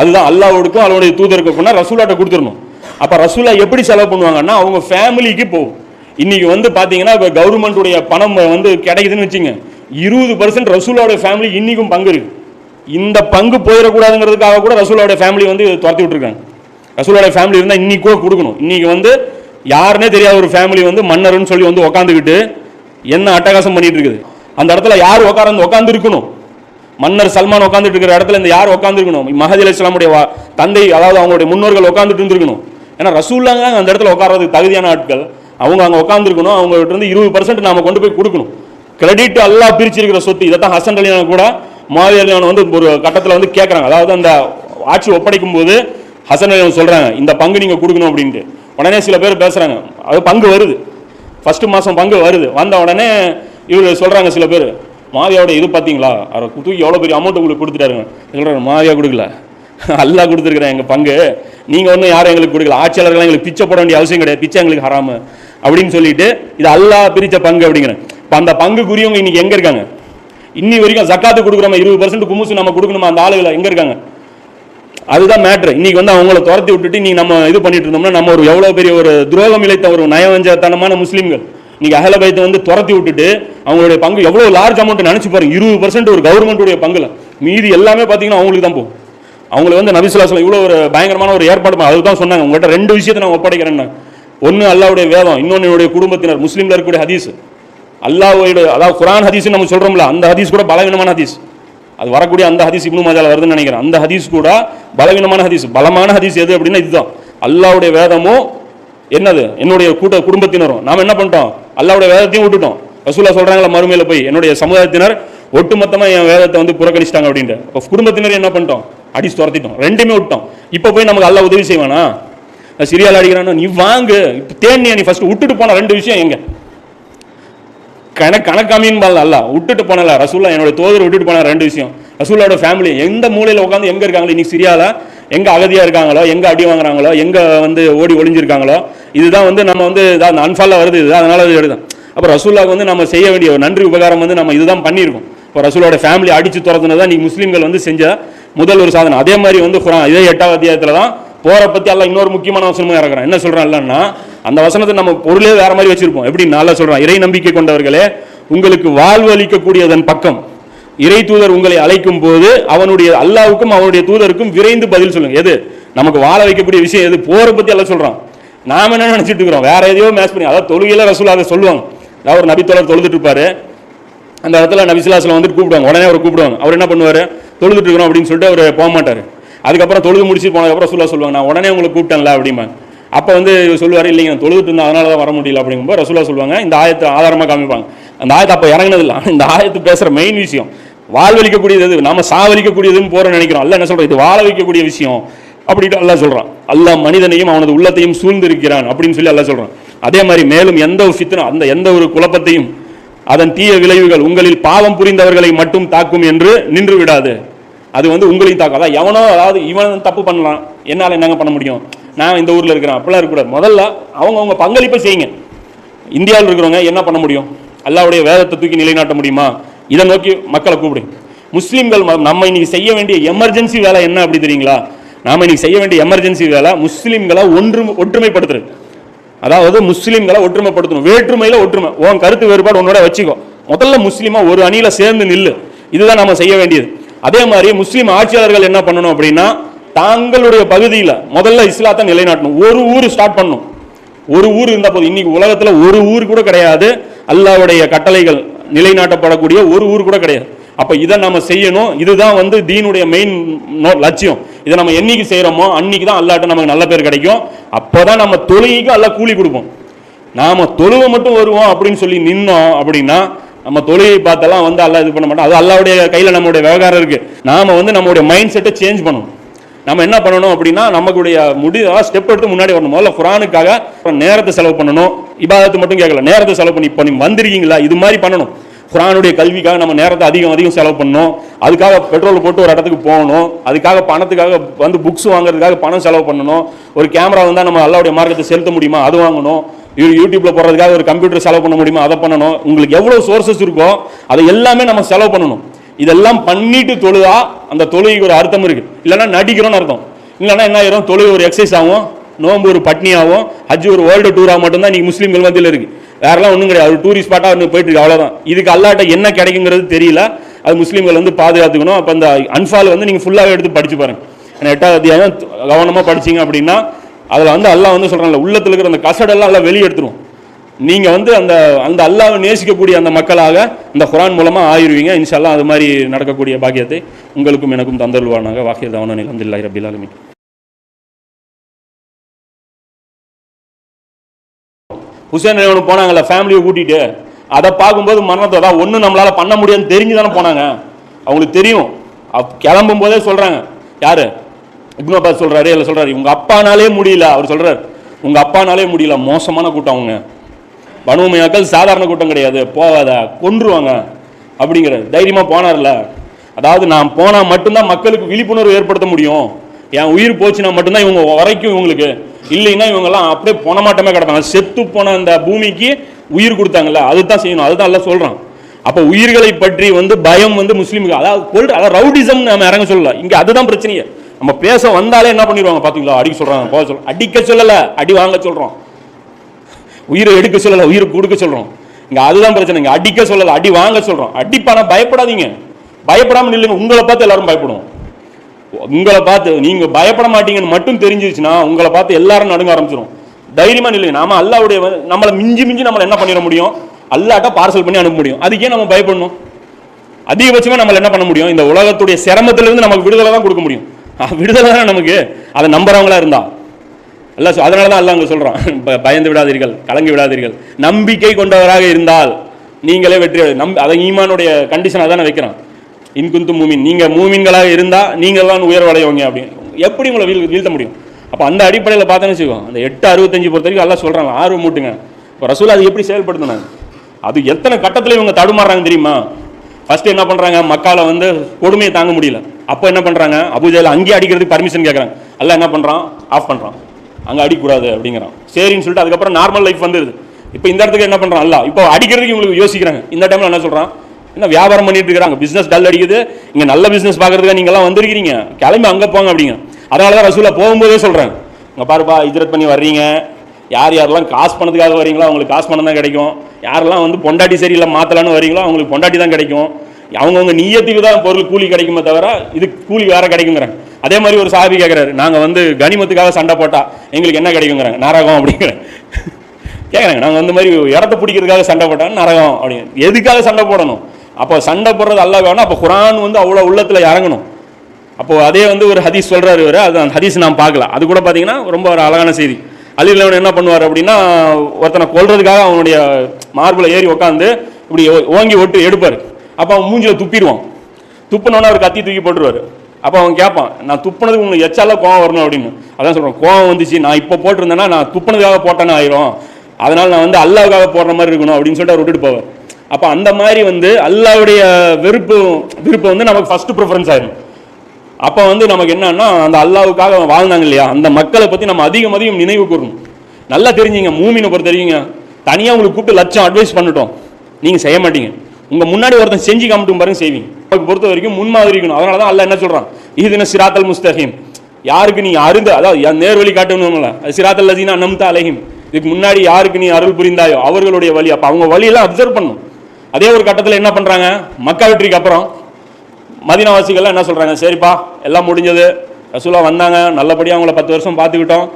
A: அதுதான் அல்லாஹ்வுக்கும் அவனுடைய தூதருக்கு அப்படின்னா ரசூலாட்ட கொடுத்துடணும். அப்போ ரசூலா எப்படி செலவு பண்ணுவாங்கன்னா அவங்க ஃபேமிலிக்கு போகும். இன்னைக்கு வந்து பார்த்தீங்கன்னா இப்போ கவர்மெண்ட்டுடைய பணம் வந்து கிடைக்குதுன்னு வச்சுங்க. இருபது பர்சன்ட் ரசூலோட ஃபேமிலி இன்றைக்கும் பங்கு இருக்கு. இந்த பங்கு போயிடக்கூடாதுங்கிறதுக்காக கூட ரசூலோட ஃபேமிலி வந்து துரத்தி விட்டுருக்காங்க. ரசூலோட ஃபேமிலி இருந்தால் இன்னைக்கு கூட கொடுக்கணும். இன்றைக்கி வந்து யாருன்னே தெரியாத ஒரு ஃபேமிலி வந்து மன்னர்னு சொல்லி வந்து உக்காந்துக்கிட்டு என்ன அட்டகாசம் பண்ணிட்டு இருக்குது? அந்த இடத்துல யார் உட்காந்து உட்காந்து இருக்கணும் மன்னர் சல்மான் உட்காந்துட்டு இருக்கிற இடத்துல இந்த யார் உட்காந்துருக்கணும் மஹதி அலி இஸ்லாமுடைய தந்தை அதாவது அவங்களுடைய முன்னோர்கள் உட்காந்துட்டு இருந்திருக்கணும். ஏன்னா ரசூல்லாங்க அந்த இடத்துல உட்கார்றதுக்கு தகுதியான ஆட்கள். அவங்க அங்கே உட்காந்துருக்கணும் அவங்ககிட்ட இருந்து இருபது பர்சன்ட் நாம கொண்டு போய் கொடுக்கணும். கிரெடிட் எல்லாம் பிரிச்சிருக்கிற சொத்து. இதைத்தான் ஹசன் அலியான கூட மாவி அலியான வந்து ஒரு கட்டத்தில் வந்து கேட்குறாங்க அதாவது அந்த ஆட்சி ஒப்படைக்கும் போது ஹசன் அலியான் சொல்கிறாங்க இந்த பங்கு நீங்கள் கொடுக்கணும் அப்படின்ட்டு. உடனே சில பேர் பேசுகிறாங்க அது பங்கு வருது. ஃபர்ஸ்ட் மாதம் பங்கு வருது. வந்த உடனே இவர் சொல்கிறாங்க சில பேர் மாவியாவோட இது பார்த்தீங்களா அவரை தூக்கி எவ்வளோ பெரிய அமௌண்ட் உங்களுக்கு கொடுத்துட்டாருங்க. சொல்கிறாரு மாவியா கொடுக்கல. அல்லாஹ் கொடுத்துருக்குறேன் எங்கள் பங்கு. நீங்கள் ஒன்றும் யாரும் எங்களுக்கு கொடுக்கல. ஆட்சியாளர்கள் எங்களுக்கு பிச்சை போட வேண்டிய அவசியம் கிடையாது. பிச்சை எங்களுக்கு ஹராமு. அப்படின்னு சொல்லிட்டு இது அல்லாஹ் பிரித்த பங்கு அப்படிங்கிறேன் இப்போ அந்த பங்குக்குரியவங்க இன்னைக்கு எங்கே இருக்காங்க? இன்னி வரைக்கும் ஜக்காத்து கொடுக்குறோம் இருபது பர்சன்ட் குமுசு நம்ம கொடுக்கணுமா? அந்த ஆளுகளை எங்கே இருக்காங்க? அதுதான் மேட்ரு இன்னைக்கு வந்து அவங்கள துரத்தி விட்டுட்டு நீ நம்ம இது பண்ணிட்டு இருந்தோம்னா நம்ம ஒரு எவ்வளோ பெரிய ஒரு துரோகம் இழைத்த ஒரு நயவஞ்சத்தனமான முஸ்லீம்கள். நீங்க அகலபயத்தை வந்து துரத்தி விட்டுட்டு அவங்களுடைய பங்கு எவ்வளோ லார்ஜ் அமௌண்ட் நினச்சி பாருங்க. இருபது பர்சன்ட் ஒரு கவர்மெண்ட்டுடைய பங்குல. மீதி எல்லாமே பார்த்தீங்கன்னா அவங்களுக்கு தான் போகும். அவங்களை வந்து நபிசுலாசலம் இவ்வளோ ஒரு பயங்கரமான ஒரு ஏற்பாடு அதுதான் சொன்னாங்க. உங்கள்கிட்ட ரெண்டு விஷயத்தை நான் ஒப்படைக்கிறேன்னா. ஒன்று அல்லாவுடைய வேதம் இன்னொன்று என்னுடைய குடும்பத்தினர் முஸ்லீம்ல இருக்கக்கூடிய ஹதீஸ். அல்லாஹ்வுடைய அதாவது குரான் ஹதீஸ் நம்ம சொல்கிறோம்ல அந்த ஹதீஸ் கூட பலவீனமான ஹதீஸ். அது வரக்கூடிய அந்த ஹதீஸ் இப்னு மஜால வருதுன்னு நினைக்கிறேன். அந்த ஹதீஸ் கூட பலவீனமான ஹதீஸ். பலமான ஹதீஸ் எது அப்படின்னா இதுதான். அல்லாவுடைய வேதமும் என்னது? என்னுடைய கூட்ட குடும்பத்தினரும். நாம என்ன பண்ணிட்டோம்? அல்லாவுடைய வேதத்தையும் விட்டுட்டோம். ரசூலா சொல்றாங்களா? மறுமையில போய் என்னுடைய சமுதாயத்தினர் ஒட்டுமொத்தமாக என் வேதத்தை வந்து புறக்கணிச்சிட்டாங்க அப்படின்ட்டு. இப்போ குடும்பத்தினர் என்ன பண்ணிட்டோம்? அடிச்சு துரத்திட்டோம். ரெண்டுமே விட்டோம். இப்போ போய் நமக்கு அல்லாஹ் உதவி செய்வானா? சிரியால் அடிக்கிறானா? நீ வாங்கு. இப்போ தேனியா நீ ஃபஸ்ட்டு விட்டுட்டு போன ரெண்டு விஷயம் எங்கே? கணக்கு கணக்காமின்னு பால் அல்ல. விட்டுட்டு போனல. ரசூல்லா என்னோட தோதர் விட்டுட்டு போன ரெண்டு விஷயம். ரசூலோட ஃபேமிலி எந்த மூலையில் உட்காந்து எங்கே இருக்காங்களோ இன்னைக்கு சிரியாவில் எங்கே அகதியாக இருக்காங்களோ எங்கே அடி வாங்குறாங்களோ எங்கே வந்து ஓடி ஒளிஞ்சிருக்காங்களோ இதுதான் வந்து நம்ம வந்து இதாக அந்த அன்ஃபாலில் வருது இதுதான் அதனால அது எடுதான் அப்போ ரசூல்லாவுக்கு வந்து நம்ம செய்ய வேண்டிய ஒரு நன்றி உபகாரம் வந்து நம்ம இதுதான் பண்ணியிருக்கோம். இப்போ ரசூலோட ஃபேமிலி அடிச்சு துரத்துனது தான் நீ முஸ்லீம்கள் வந்து செஞ்ச முதல் ஒரு சாதனை. அதே மாதிரி வந்து குரான் இதே எட்டாவது அத்தியாயத்தில் தான் போரை பற்றி எல்லாம் இன்னொரு முக்கியமான அவசரமாக இறக்குறான் என்ன சொல்கிறான் இல்லைன்னா அந்த வசனத்தை நம்ம பொருளே வேற மாதிரி வச்சிருப்போம். எப்படி? நல்லா சொல்றான். இறை நம்பிக்கை கொண்டவர்களே உங்களுக்கு வாழ்வு அளிக்கக்கூடியதன் பக்கம். இறை தூதர் உங்களை அழைக்கும் போது அவனுடைய அல்லாவுக்கும் அவனுடைய தூதருக்கும் விரைந்து பதில் சொல்லுங்க. எது? நமக்கு வாழ வைக்கக்கூடிய விஷயம் எது? போரை பத்தி எல்லாம் சொல்றான். நாம என்ன நினைச்சிட்டு இருக்கிறோம்? வேற எதையோ மேட்ச் பண்ணி அதாவது தொழுகையில ரசூலா அதை சொல்லுவாங்க. அதாவது ஒரு நபித்தோழர் தொழுதுட்டு இருப்பாரு. அந்த இடத்துல நபிசுல்லாஸ்லாம் வந்துட்டு கூப்பிடுவாங்க. உடனே அவர் கூப்பிடுவாங்க. அவர் என்ன பண்ணுவார்? தொழுதுட்டு இருக்கிறோம் அப்படின்னு சொல்லிட்டு அவர் போக மாட்டார். அதுக்கப்புறம் தொழுது முடிச்சு போனதுக்கப்புறம் ரசூலா சொல்லுவாங்க நான் உடனே உங்களை கூப்பிட்டேன்ல அப்படிம்பாங்க. அப்போ வந்து சொல்லுவார் இல்லைங்க நான் தொழுதுட்டு இருந்தேன் அதனால தான் வர முடியல அப்படிங்கும்போது ரசூலா சொல்லுவாங்க இந்த ஆயத்தை ஆதாரமாக காமிப்பாங்க. அந்த ஆயத்தை அப்போ இறங்கினது இந்த ஆயத்து பேசுகிற மெயின் விஷயம். வாழ்வழிக்கக்கூடியது எது? நாம சாவலிக்கக்கூடியதுன்னு போற நினைக்கிறோம். அல்ல என்ன சொல்கிறோம் இது வாழ வைக்கக்கூடிய விஷயம். அப்படின்ட்டு அல்லா சொல்கிறான் அல்லா மனிதனையும் அவனது உள்ளத்தையும் சூழ்ந்திருக்கிறான் அப்படின்னு சொல்லி அல்லா சொல்கிறான் அதே மாதிரி மேலும் எந்த ஒரு சித்தனம் அந்த எந்த ஒரு குழப்பத்தையும் அதன் தீய விளைவுகள் உங்களில் பாவம் புரிந்தவர்களை மட்டும் தாக்கும் என்று நின்று விடாது. அது வந்து உங்களையும் தாக்கும். அதான் எவனோ அதாவது இவன் தப்பு பண்ணலாம். என்னால் என்னங்க பண்ண முடியும்? நான் இந்த ஊரில் இருக்கிறேன் அப்படிலாம் இருக்கக்கூடாது. முதல்ல அவங்கவுங்க பங்களிப்பை செய்யுங்க. இந்தியாவில் இருக்கிறவங்க என்ன பண்ண முடியும்? அல்லாவுடைய வேதத்தை தூக்கி நிலைநாட்ட முடியுமா? இதை நோக்கி மக்களை கூப்பிடு. முஸ்லீம்கள் ம- நம்ம இன்னைக்கு செய்ய வேண்டிய எமர்ஜென்சி வேலை என்ன அப்படி தெரியுங்களா? நாம் இன்னைக்கு செய்ய வேண்டிய எமர்ஜென்சி வேலை முஸ்லீம்களை ஒன்று ஒற்றுமைப்படுத்துறது. அதாவது முஸ்லீம்களை ஒற்றுமைப்படுத்தணும். வேற்றுமையில் ஒற்றுமை. உன் கருத்து வேறுபாடு உன்னோட வச்சுக்கோ. முதல்ல முஸ்லீமாக ஒரு அணியில் சேர்ந்து நில்லு. இதுதான் நம்ம செய்ய வேண்டியது. அதே மாதிரி முஸ்லீம் ஆட்சியாளர்கள் என்ன பண்ணணும் அப்படின்னா தாங்களுடைய பகுதியில் முதல்ல இஸ்லாத்தை நிலைநாட்டணும். ஒரு ஊர் ஸ்டார்ட் பண்ணணும். ஒரு ஊர் இருந்தால் போதும். இன்னைக்கு உலகத்தில் ஒரு ஊர் கூட கிடையாது. அல்லாவுடைய கட்டளைகள் நிலைநாட்டப்படக்கூடிய ஒரு ஊர் கூட கிடையாது. அப்போ இதை நம்ம செய்யணும். இதுதான் வந்து தீனுடைய மெயின் லட்சியம். இதை நம்ம என்னைக்கு செய்கிறோமோ அன்னைக்கு தான் அல்லாட்ட நமக்கு நல்ல பேர் கிடைக்கும். அப்போ தான் நம்ம தொழுகைக்கு அல்ல கூலி கொடுப்போம். நாம் தொழுவ மட்டும் வருவோம் அப்படின்னு சொல்லி நின்னோம் அப்படின்னா நம்ம தொழுகை பார்த்தெல்லாம் வந்து அல்லா இது பண்ண மாட்டோம் அது அல்லாவுடைய கையில் நம்மளுடைய விவகாரம் இருக்குது நாம் வந்து நம்மளுடைய மைண்ட் செட்டை சேஞ்ச் பண்ணணும். நம்ம என்ன பண்ணணும் அப்படின்னா நம்மளுடைய முடிவாக ஸ்டெப் எடுத்து முன்னாடி வரணும். முதல்ல குரானுக்காக நேரத்தை செலவு பண்ணணும். இபாதத்து மட்டும் கேட்கல. நேரத்தை செலவு பண்ணி இப்போ நீங்கள் வந்திருக்கீங்களா? இது மாதிரி பண்ணணும். குரானுடைய கல்விக்காக நம்ம நேரத்தை அதிகம் அதிகம் செலவு பண்ணணும். அதுக்காக பெட்ரோல் போட்டு ஒரு இடத்துக்கு போகணும். அதுக்காக பணத்துக்காக வந்து புக்ஸ் வாங்குறதுக்காக பணம் செலவு பண்ணணும். ஒரு கேமரா வந்தால் நம்ம அல்லாவுடைய மார்க்கத்தை செலுத்த முடியுமா? அது வாங்கணும். யூ- யூடியூப்ல போடுறதுக்காக ஒரு கம்ப்யூட்டர் செலவு பண்ண முடியுமா? அதை பண்ணணும். உங்களுக்கு எவ்வளோ சோர்சஸ் இருக்கோ அதை எல்லாமே நம்ம செலவு பண்ணணும். இதெல்லாம் பண்ணிட்டு தொழுதா அந்த தொழுகைக்கு ஒரு அர்த்தம் இருக்கு. இல்லைன்னா நடிக்கிறோம்னு அர்த்தம். இல்லைன்னா என்ன ஆயிரும்? தொழுகை ஒரு எக்ஸசைஸ் ஆகும். நோன்பு ஒரு பட்னியாகவும் ஹஜ் ஒரு வேர்ல்டு டூராக மட்டும்தான் நீங்கள் முஸ்லீம்கள் மத்தியில் இருக்கு. வேறெல்லாம் ஒன்றும் கிடையாது. ஒரு டூரிஸ்ட் ஸ்பாட்டாக ஒன்று போயிட்டு இருக்கு. அவ்வளோதான் இதுக்கு அல்லாட்ட என்ன கிடைக்குங்கிறது தெரியல. அது முஸ்லீம்கள் வந்து பாதுகாத்துக்கணும். அப்போ அந்த அன்ஃபால் வந்து நீங்கள் ஃபுல்லாகவே எடுத்து படிச்சு பாருங்க. ஏன்னா எட்டாவது அத்தியாயம் கவனமாக படிச்சீங்க அப்படின்னா அதில் வந்து அல்லா வந்து சொல்கிறாங்கல்ல உள்ளத்தில் இருக்கிற அந்த கசடெல்லாம் எல்லாம் வெளியே எடுத்துரும் நீங்க வந்து அந்த அந்த அல்லாவை நேசிக்கக்கூடிய அந்த மக்களாக இந்த குரான் மூலமா ஆயிருவீங்க. இன்ஷால்லா அது மாதிரி நடக்கக்கூடிய பாக்கியத்தை உங்களுக்கும் எனக்கும் தந்தருவானாங்க வாக்கிய தவன அல்ஹம்துலில்லாஹி ரபில் ஹுசேன் ரேவனு போனாங்கல்ல ஃபேமிலியை கூட்டிட்டு. அதை பார்க்கும்போது மரணத்தை தான் ஒன்றும் நம்மளால் பண்ண முடியாதுன்னு தெரிஞ்சு தானே போனாங்க. அவங்களுக்கு தெரியும். அப் கிளம்பும் போதே சொல்கிறாங்க யார்? இப்னு அப்பாஸ் இல்லை சொல்கிறாரு உங்கள் அப்பானாலே முடியல. அவர் சொல்கிறார் உங்கள் அப்பானாலே முடியல. மோசமான கூட்டம் அவங்க. பனுமையாக்கள் சாதாரண கூட்டம் கிடையாது. போகாத கொன்றுவாங்க. அப்படிங்கிற தைரியமாக போனார்ல. அதாவது நான் போனால் மட்டும்தான் மக்களுக்கு விழிப்புணர்வு ஏற்படுத்த முடியும். என் உயிர் போச்சுன்னா மட்டும்தான் இவங்க வரைக்கும் இவங்களுக்கு. இல்லைன்னா இவங்கெல்லாம் அப்படியே போன மாட்டமே கிடப்பாங்க. செத்து போன அந்த பூமிக்கு உயிர் கொடுத்தாங்கல்ல அதுதான் செய்யணும். அதுதான் எல்லாம் சொல்கிறான் அப்போ உயிர்களை பற்றி வந்து பயம் வந்து முஸ்லீமுக்கு அதாவது கொள்ற அதாவது ரவுடிசம் நம்ம இறங்க சொல்லல. இங்கே அதுதான் பிரச்சனையே. நம்ம பேச வந்தாலே என்ன பண்ணிடுவாங்க பார்த்தீங்களா அடிக்க சொல்கிறாங்க போக சொல்ல அடிக்க சொல்லலை அடி வாங்க சொல்கிறோம் உயிரை எடுக்க சொல்லலை உயிரை கொடுக்க சொல்கிறோம் இங்கே அதுதான் பிரச்சனை. இங்கே அடிக்க சொல்லலை அடி வாங்க சொல்கிறோம் அடிப்பானா பயப்படாதீங்க. பயப்படாமல் இல்லைங்க உங்களை பார்த்து எல்லாரும் பயப்படுவோம். உங்களை பார்த்து நீங்கள் பயப்பட மாட்டீங்கன்னு மட்டும் தெரிஞ்சிருச்சுன்னா உங்களை பார்த்து எல்லாரும் நடுங்க ஆரம்பிச்சிடும் தைரியமாக இல்லைங்க நாம அல்லாவுடைய நம்மளை மிஞ்சி மிஞ்சி நம்மளை என்ன பண்ணிட முடியும்? அல்லாட்ட பார்சல் பண்ணி அனுப்ப முடியும். அதுக்கே நம்ம பயப்படணும்? அதிகபட்சமாக நம்மள என்ன பண்ண முடியும்? இந்த உலகத்துடைய சிரமத்திலிருந்து நமக்கு விடுதலை தான் கொடுக்க முடியும். விடுதலை தானே நமக்கு? அதை நம்புறவங்களா இருந்தால் அல்ல அதனால தான் அல்லாஹ் அங்கே சொல்கிறான் பயந்து விடாதீர்கள் கலங்கி விடாதீர்கள். நம்பிக்கை கொண்டவராக இருந்தால் நீங்களே வெற்றி நம் நம்பி அதை ஈமானுடைய கண்டிஷனாக அதானே வைக்கிறான். இன்குந்து மூமின். நீங்கள் மூமின்களாக இருந்தால் நீங்கள் தான் உயர்வடையவங்க அப்படின்னு எப்படி உங்களை வீழ் வீழ்த்த முடியும்? அப்போ அந்த அடிப்படையில் பார்த்தோன்னு வச்சுக்கோ அந்த எட்டு அறுபத்தஞ்சு பொறுத்த வரைக்கும் எல்லாம் சொல்கிறாங்க ஆர்வம் மூட்டுங்க இப்போ ரசூல் அது எப்படி செயல்படுத்தினாங்க? அது எத்தனை கட்டத்தில் இவங்க தடுமாறுறாங்க தெரியுமா? ஃபஸ்ட்டு என்ன பண்ணுறாங்க மக்களை வந்து கொடுமையை தாங்க முடியல. அப்போ என்ன பண்ணுறாங்க அபுஜால அங்கேயே அடிக்கிறதுக்கு பர்மிஷன் கேட்குறாங்க எல்லாம் என்ன பண்ணுறான் ஆஃப் பண்ணுறான் அங்கே அடிக்கக்கூடாது அப்படிங்கிறான். சரின்னு சொல்லிட்டு அதுக்கப்புறம் நார்மல் லைஃப் வந்துடுது இப்போ இந்த இடத்துக்கு என்ன பண்ணுறான் அல்ல இப்போ அடிக்கிறதுக்கு இவங்களுக்கு யோசிக்கிறாங்க. இந்த டைமில் என்ன சொல்கிறான் என்ன வியாபாரம் பண்ணிட்டு இருக்காங்க பிஸ்னஸ் டல் அடிக்குது. இங்கே நல்ல பிஸ்னஸ் பார்க்குறதுக்கு நீங்கள்லாம் வந்திருக்கிறீங்க. கிளம்பி அங்கே போங்க அப்படிங்க. அதனால தான் ரசூலா போகும்போதே சொல்கிறாங்க இங்கே பாருப்பா இஜரத் பண்ணி வர்றீங்க. யார் யாரெல்லாம் காசு பணத்துக்காக வரீங்களோ அவங்களுக்கு காசு பணம் தான் கிடைக்கும். யாரெல்லாம் வந்து பொண்டாட்டி சரியில்லை மாற்றலான்னு வரீங்களோ அவங்களுக்கு பொண்டாட்டி தான் கிடைக்கும். அவங்கவுங்க நீயத்துக்கு தான் பொருள் கூலி கிடைக்குமே தவிர இது கூலி வேறு கிடைக்குங்கிறாங்க. அதே மாதிரி ஒரு சாபி கேட்குறாரு நாங்கள் வந்து கனிமத்துக்காக சண்டை போட்டால் எங்களுக்கு என்ன கிடைக்குங்கிறாங்க நரகம் அப்படிங்கிற. கேட்குறாங்க நாங்கள் வந்து மாதிரி இடத்த பிடிக்கிறதுக்காக சண்டை போட்டால் நரகம் அப்படிங்க எதுக்காக சண்டை போடணும்? அப்போ சண்டை போடுறது அல்ல வேணும் அப்போ குரான் வந்து அவ்வளோ உள்ளத்தில் இறங்கணும். அப்போது அதே வந்து ஒரு ஹதீஸ் சொல்கிறாரு இவர் அது அந்த ஹதீஸ் நான் பார்க்கல. அது கூட பார்த்தீங்கன்னா ரொம்ப ஒரு அழகான செய்தி. அலிலவன் என்ன பண்ணுவார் அப்படின்னா ஒருத்தனை கொல்றதுக்காக அவனுடைய மார்பில் ஏறி உட்காந்து இப்படி ஓங்கி ஒட்டு எடுப்பார். அப்போ அவன் மூஞ்சியில் துப்பிடுவான். துப்புனோன்னு அவர் கத்தி தூக்கி போட்டுருவார். அப்போ அவன் கேட்பான் நான் துப்புனதுக்கு உங்களுக்கு எச்சால கோவம் வரணும் அப்படின்னு. அதான் சொல்கிறேன் கோவம் வந்துச்சு நான் இப்போ போட்டிருந்தேன்னா நான் துப்புனதுக்காக போட்டேன்னு ஆயிரும். அதனால் நான் வந்து அல்லாவுக்காக போடுற மாதிரி இருக்கணும் அப்படின்னு சொல்லிட்டு அவர் விட்டுட்டு போவார். அப்போ அந்த மாதிரி வந்து அல்லாவுடைய வெறுப்பு விருப்பம் வந்து நமக்கு ஃபர்ஸ்ட் ப்ரிஃபரன்ஸ் ஆயிடும் அப்போ வந்து நமக்கு என்னன்னா அந்த அல்லாவுக்காக வாழ்ந்தாங்க இல்லையா? அந்த மக்களை பற்றி நம்ம அதிகம் அதிகம் நினைவு கூறணும். நல்லா தெரிஞ்சுங்க மூமினை பொறுத்த வரைக்குங்க. தனியாக உங்களுக்கு கூப்பிட்டு லட்சம் அட்வைஸ் பண்ணிட்டோம். நீங்கள் செய்ய மாட்டீங்க. உங்கள் முன்னாடி ஒருத்தன் செஞ்சு காமிட்டும் பாருங்க செய்வீங்க. அதுக்கு பொறுத்த வரைக்கும் முன்மாதிரி இருக்கணும் அதனால தான் அல்ல என்ன சொல்கிறான் இதுன சிராத்தல் முஸ்தகீம். யாருக்கு நீ அருந்து அதாவது என் நேர்வழி காட்டணும்ல அது சிராத்தல் லசீனா நம்தா அலஹிம். இதுக்கு முன்னாடி யாருக்கு நீ அருள் புரிந்தாயோ அவர்களுடைய வழி. அப்போ அவங்க வழியெல்லாம் அப்சர்வ் பண்ணும். அதே ஒரு கட்டத்தில் என்ன பண்ணுறாங்க மக்கா வெற்றிக்கு அப்புறம் மதினவாசிகள்லாம் என்ன சொல்கிறாங்க சரிப்பா எல்லாம் முடிஞ்சது. ரசூலா வந்தாங்க. நல்லபடியாக அவங்கள பத்து வருஷம் பார்த்துக்கிட்டோம்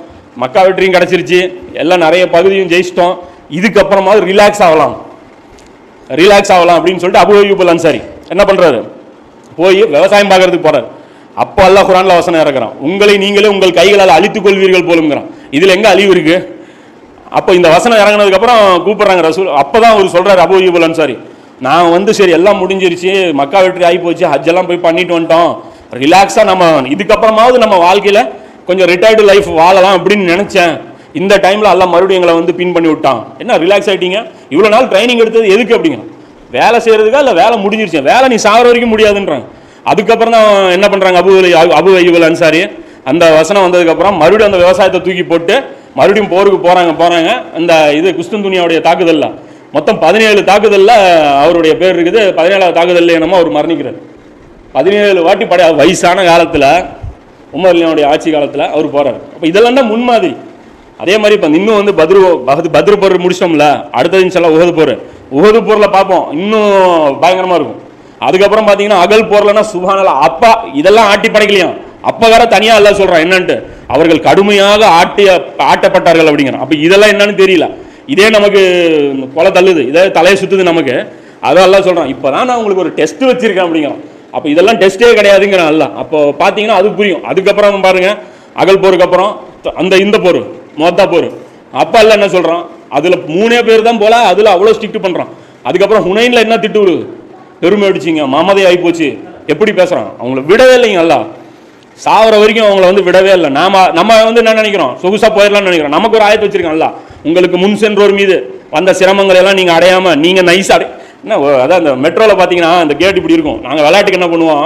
A: மக்கா வெற்றியும் கிடச்சிருச்சு. எல்லாம் நிறைய பகுதியும் ஜெயிச்சிட்டோம். இதுக்கப்புறமாவது ரிலாக்ஸ் ஆகலாம். ரிலாக்ஸ் ஆகலாம் அப்படின்னு சொல்லிட்டு அபு அன்சாரி என்ன பண்ணுறாரு போய் விவசாயம் பார்க்கறதுக்கு போகிறார் அப்போ அல்லாஹ் குரான்ல வசனம் இறக்குறான். உங்களை நீங்களே உங்கள் கைகளால் அழித்துக் கொள்வீர்கள் போலுங்கிறான். இதில் எங்கே அழிவு இருக்குது அப்போ இந்த வசனம் இறங்கினதுக்கப்புறம் கூப்பிட்றாங்க ரசூல். அப்போ தான் அவர் சொல்கிறார் அபு அய்யூப் அன்சாரி நான் வந்து சரி எல்லாம் முடிஞ்சிருச்சு மக்கா வெற்றி ஆகி போச்சு ஹஜ் எல்லாம் போய் பண்ணிட்டு வந்துட்டோம். ரிலாக்ஸாக நம்ம இதுக்கப்புறமாவது நம்ம வாழ்க்கையில் கொஞ்சம் ரிட்டையர்டு லைஃப் வாழலாம் அப்படின்னு நினச்சேன். இந்த டைமில் எல்லாம் மறுபடியும் எங்களை வந்து பின் பண்ணி விட்டான். என்ன ரிலாக்ஸ் ஆகிட்டீங்க இவ்வளோ நாள் ட்ரைனிங் எடுத்தது எதுக்கு அப்படிங்க வேலை செய்கிறதுக்கா இல்லை வேலை முடிஞ்சிருச்சு? வேலை நீ சாகிற வரைக்கும் முடியாதுன்றாங்க. அதுக்கப்புறம் தான் என்ன பண்ணுறாங்க அபு அபு ஐயுவல் அன்சாரி அந்த வசனம் வந்ததுக்கப்புறம் மறுபடியும் அந்த விவசாயத்தை தூக்கி போட்டு மறுபடியும் போருக்கு போகிறாங்க போகிறாங்க அந்த இது குஸ்துந்துனியாவுடைய தாக்குதலில். மொத்தம் பதினேழு தாக்குதலில் அவருடைய பேர் இருக்குது. பதினேழாவது தாக்குதலில் என்னமோ அவர் மரணிக்கிறார். பதினேழு வாட்டி படைய வயசான காலத்தில் உமர்லியாவுடைய ஆட்சி காலத்தில் அவர் போகிறார் அப்போ இதெல்லாம் தான் முன்மாதிரி. அதே மாதிரி இப்போ இன்னும் வந்து பத்ரு பத்ரு போர் முடிச்சிட்டோம்ல அடுத்தது இன்ஷால்லா உகது போர். உகது போரில் பார்ப்போம். இன்னும் பயங்கரமாக இருக்கும். அதுக்கப்புறம் பார்த்தீங்கன்னா அகல் போரில்னா சுபானல அப்பா இதெல்லாம் ஆட்டி படைக்கலையாம் அப்ப வேற எல்லாம் சொல்கிறான் என்னன்ட்டு. அவர்கள் கடுமையாக ஆட்டிய ஆட்டப்பட்டார்கள் அப்படிங்கிறான். அப்போ இதெல்லாம் என்னன்னு தெரியல. இதே நமக்கு கொலை தள்ளுது. இதே தலையை சுற்றுது நமக்கு. அதெல்லாம் சொல்கிறான் இப்போ தான் நான் உங்களுக்கு ஒரு டெஸ்ட் வச்சிருக்கேன் அப்படிங்கிறான். அப்போ இதெல்லாம் டெஸ்டே கிடையாதுங்கிறான் அல்ல. அப்போ பார்த்தீங்கன்னா அது புரியும். அதுக்கப்புறம் பாருங்கள் அகல் போருக்கு அப்புறம் அந்த இந்த போர் மொத்தா போர். அப்போ எல்லாம் என்ன சொல்கிறான் அதில் மூணே பேர் தான் போல அதில் அவ்வளோ ஸ்ட்ரிக்ட் பண்ணுறான் அதுக்கப்புறம் ஹுனைனில் என்ன திட்டு பெருமை அடிச்சிங்க மாமதே ஆகிப்போச்சு எப்படி பேசுகிறான் அவங்கள விடவே இல்லைங்க அல்ல சாவர வரைக்கும் அவங்கள வந்து விடவே இல்லை. நாம நம்ம வந்து என்ன நினைக்கிறோம்? சொகுசா போயிடலாம்னு நினைக்கிறோம். நமக்கு ஒரு ஆயத்தை வச்சிருக்கோம்ல உங்களுக்கு முன் சென்றோர் மீது வந்த சிரமங்களை எல்லாம் நீங்கள் அடையாமல் நீங்கள் நைஸ் அடை என்ன அதான் அந்த மெட்ரோவில் பார்த்தீங்கன்னா அந்த கேட் இப்படி இருக்கும். நாங்கள் விளையாட்டுக்கு என்ன பண்ணுவோம்?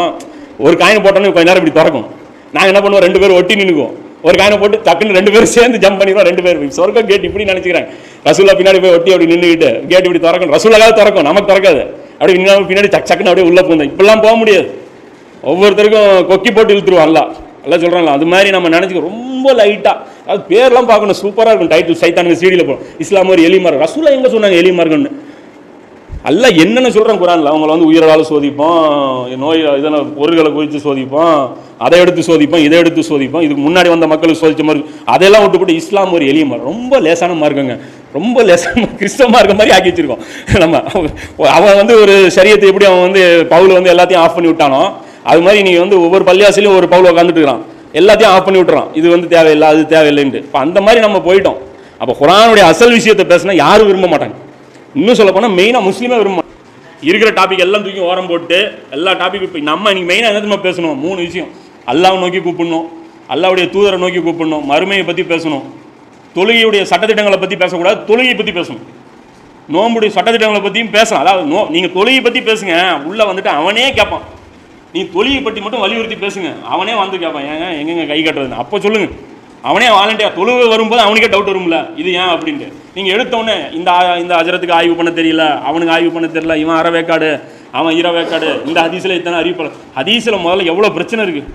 A: ஒரு காயின் போட்டோன்னு கொஞ்ச நேரம் இப்படி திறக்கும். நாங்கள் என்ன பண்ணுவோம்? ரெண்டு பேரும் ஒட்டி நின்னுக்குவோம். ஒரு காயினை போட்டு டக்குன்னு ரெண்டு பேரும் சேர்ந்து ஜம்ப் பண்ணிடுவோம். ரெண்டு பேரும். சொர்க்கம் கேட் இப்படி நினைச்சுக்கிறாங்க. ரசூலா பின்னாடி போய் ஒட்டி அப்படி நின்றுக்கிட்டு கேட் இப்படி திறக்கும் ரசூலாக்காவது திறக்கும். நமக்கு திறக்காது. அப்படி பின்னாடி சக் சக்குன்னு அப்படியே உள்ள போந்தோம் இப்படிலாம் போக முடியாது. ஒவ்வொருத்தருக்கும் கொக்கி போட்டு இழுத்துருவான் அல்ல எல்லாம் சொல்கிறாங்களா அது மாதிரி நம்ம நினச்சிக்க ரொம்ப லைட்டாக அது பேர்லாம் பார்க்கணும் சூப்பராக இருக்கும். டைட்டில் சைத்தானுங்க சீடியில் போகணும் இஸ்லாம் ஒரு எலிமார் ரசூலா எங்கே சொன்னாங்க எலிமார்கன்னு அல்ல என்னென்ன சொல்கிறேன் குரானில்? அவங்கள வந்து உயிரால் சோதிப்போம் நோய் இதெல்லாம் பொருள்களை குறித்து சோதிப்போம். அதை எடுத்து சோதிப்போம் இதை எடுத்து சோதிப்போம். இதுக்கு முன்னாடி வந்த மக்களுக்கு சோதிச்ச மாதிரி அதெல்லாம் விட்டு போட்டு இஸ்லாம் ஒரு எளிய மாதிரி ரொம்ப லேசான மார்க்கங்க. ரொம்ப லேசான கிறிஸ்தவ மார்க்கம் மாதிரி ஆக்கி வச்சிருக்கோம். நம்ம அவன் வந்து ஒரு சரியத்தை எப்படி அவன் வந்து பவுல் வந்து எல்லாத்தையும் ஆஃப் பண்ணி விட்டானோ அது மாதிரி நீ வந்து ஒவ்வொரு பள்ளியாசிலையும் ஒரு பவுல் உட்காந்துட்டு இருக்கிறான் எல்லாத்தையும் ஆஃப் பண்ணி விட்டுறான். இது வந்து தேவையில்லை அது தேவையில்லைன்ட்டு. இப்போ அந்த மாதிரி நம்ம போயிட்டோம். அப்போ குரானுடைய அசல் விஷயத்தை பேசினா யாரும் விரும்ப மாட்டாங்க. இன்னும் சொல்ல போனால் மெயினாக முஸ்லீமே விரும்ப மாட்டாங்க. இருக்கிற டாபிக் எல்லாம் தூக்கி ஓரம் போட்டு எல்லா டாபிக் இப்போ நம்ம இன்னைக்கு மெயினாக என்ன பேசணும்? மூணு விஷயம். அல்லாவை நோக்கி கூப்பிடணும். அல்லாவுடைய தூதரை நோக்கி கூப்பிடணும். மறுமையை பற்றி பேசணும். தொழுகையுடைய சட்டத்திட்டங்களை பற்றி பேசக்கூடாது. தொழுகையை பற்றி பேசணும். நோம்புடைய சட்டத்திட்டங்களை பற்றியும் பேசலாம். அதாவது நோ நீங்கள் தொழுகை பற்றி பேசுங்க. உள்ளே வந்துட்டு அவனே கேட்பான் நீ தொழிலை பற்றி மட்டும் வலியுறுத்தி பேசுங்க. அவனே வந்து கேட்பான் ஏங்க எங்கெங்க கை கட்டுறதுன்னு அப்போ சொல்லுங்கள் அவனே வாலண்டியா தொழுவு வரும்போது அவனுக்கே டவுட் வரும்ல. இது ஏன் அப்படின்ட்டு. நீங்கள் எடுத்தோடனே இந்த இந்த அஜரத்துக்கு ஆய்வு பண்ண தெரியல. அவனுக்கு ஆய்வு பண்ண தெரியல. இவன் அறவேக்காடு அவன் ஈரவேக்காடு. இந்த ஹதீஸில் இத்தனை அறிவிப்பாளர் ஹதீஸில் முதல்ல எவ்வளோ பிரச்சனை இருக்குது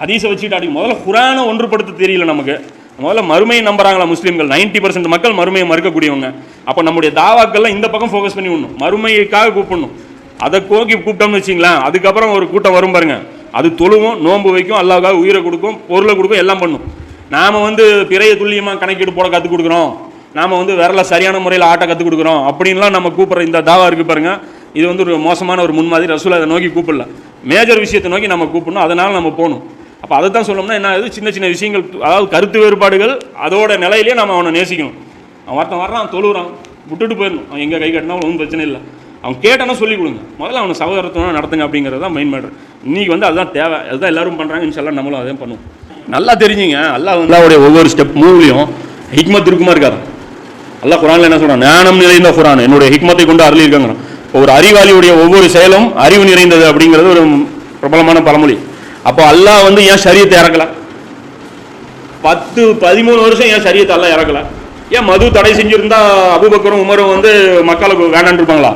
A: ஹதீஸை வச்சுட்டு அடி முதல்ல குரானை ஒன்றுபடுத்த தெரியல நமக்கு. முதல்ல மறுமையை நம்புறாங்களா முஸ்லீம்கள். 90% மக்கள் மறுமையை மறுக்கக்கூடியவங்க. அப்போ நம்முடைய தாவாக்கள்லாம் இந்த பக்கம் ஃபோக்கஸ் பண்ணி விடணும். மறுமைக்காக கூப்பிடணும். அதை கோக்கி கூப்பிட்டோம்னு வச்சிங்களேன் அதுக்கப்புறம் ஒரு கூட்டம் வரும் பாருங்க. அது தொழுவும் நோன்பு வைக்கும் அல்லாவுக்காக உயிரை கொடுக்கும் பொருளை கொடுக்கும் எல்லாம் பண்ணும். நாம் வந்து பிறைய துல்லியமாக கணக்கீடு போட கற்றுக் கொடுக்குறோம். நாம் வந்து விரல சரியான முறையில் ஆட்டை கற்றுக் கொடுக்குறோம். அப்படின்லாம் நம்ம கூப்பிட்ற இந்த தாவா இருக்குது பாருங்கள் இது வந்து ஒரு மோசமான ஒரு முன்மாதிரி. ரசூலை அதை நோக்கி கூப்பிடல. மேஜர் விஷயத்தை நோக்கி நம்ம கூப்பிடணும். அதனால் நம்ம போகணும். அப்போ அதை தான் சொல்லணும்னா என்ன ஆகுது? சின்ன சின்ன விஷயங்கள் அதாவது கருத்து வேறுபாடுகள் அதோட நிலையிலேயே நம்ம அவனை நேசிக்கணும். அவன் ஒருத்தன் வர்றான் தொழுகிறான் விட்டுட்டு போயிடணும். அவன் எங்கே கை கட்டினா ஒன்றும் பிரச்சனை இல்லை. அவன் கேட்டானா சொல்லிக் கொடுங்க. முதல்ல அவனை சகோதரத்துவம் நடத்துங்க அப்படிங்கிறது தான் மெயின் மேட்ரு இன்றைக்கி வந்து அதுதான் தேவை. அதுதான் எல்லோரும் பண்ணுறாங்க இன்ஷால்லா நம்மளும் அதே பண்ணுவோம். நல்லா தெரிஞ்சுங்க. அல்லா வந்து அவருடைய ஒவ்வொரு ஸ்டெப் மூவ்லையும் ஹிக்மத் இருக்குமா இருக்காரு அல்லா குரானில் என்ன சொல்கிறான் ஞானம் நிறைந்த குரான். என்னுடைய ஹிக்மத்தை கொண்டு அருளியிருக்காங்க ஒரு அறிவாளியுடைய ஒவ்வொரு செயலும் அறிவு நிறைந்தது அப்படிங்கிறது ஒரு பிரபலமான பழமொழி. அப்போ அல்லாஹ் வந்து ஏன் சரியத்தை இறக்கல? பத்து பதிமூணு வருஷம் ஏன் சரியத்தை எல்லாம் இறக்கல? ஏன் மது தடை செஞ்சுருந்தா அபூபக்கரும் உமரும் வந்து மக்களுக்கு வேணான்னு இருப்பாங்களா?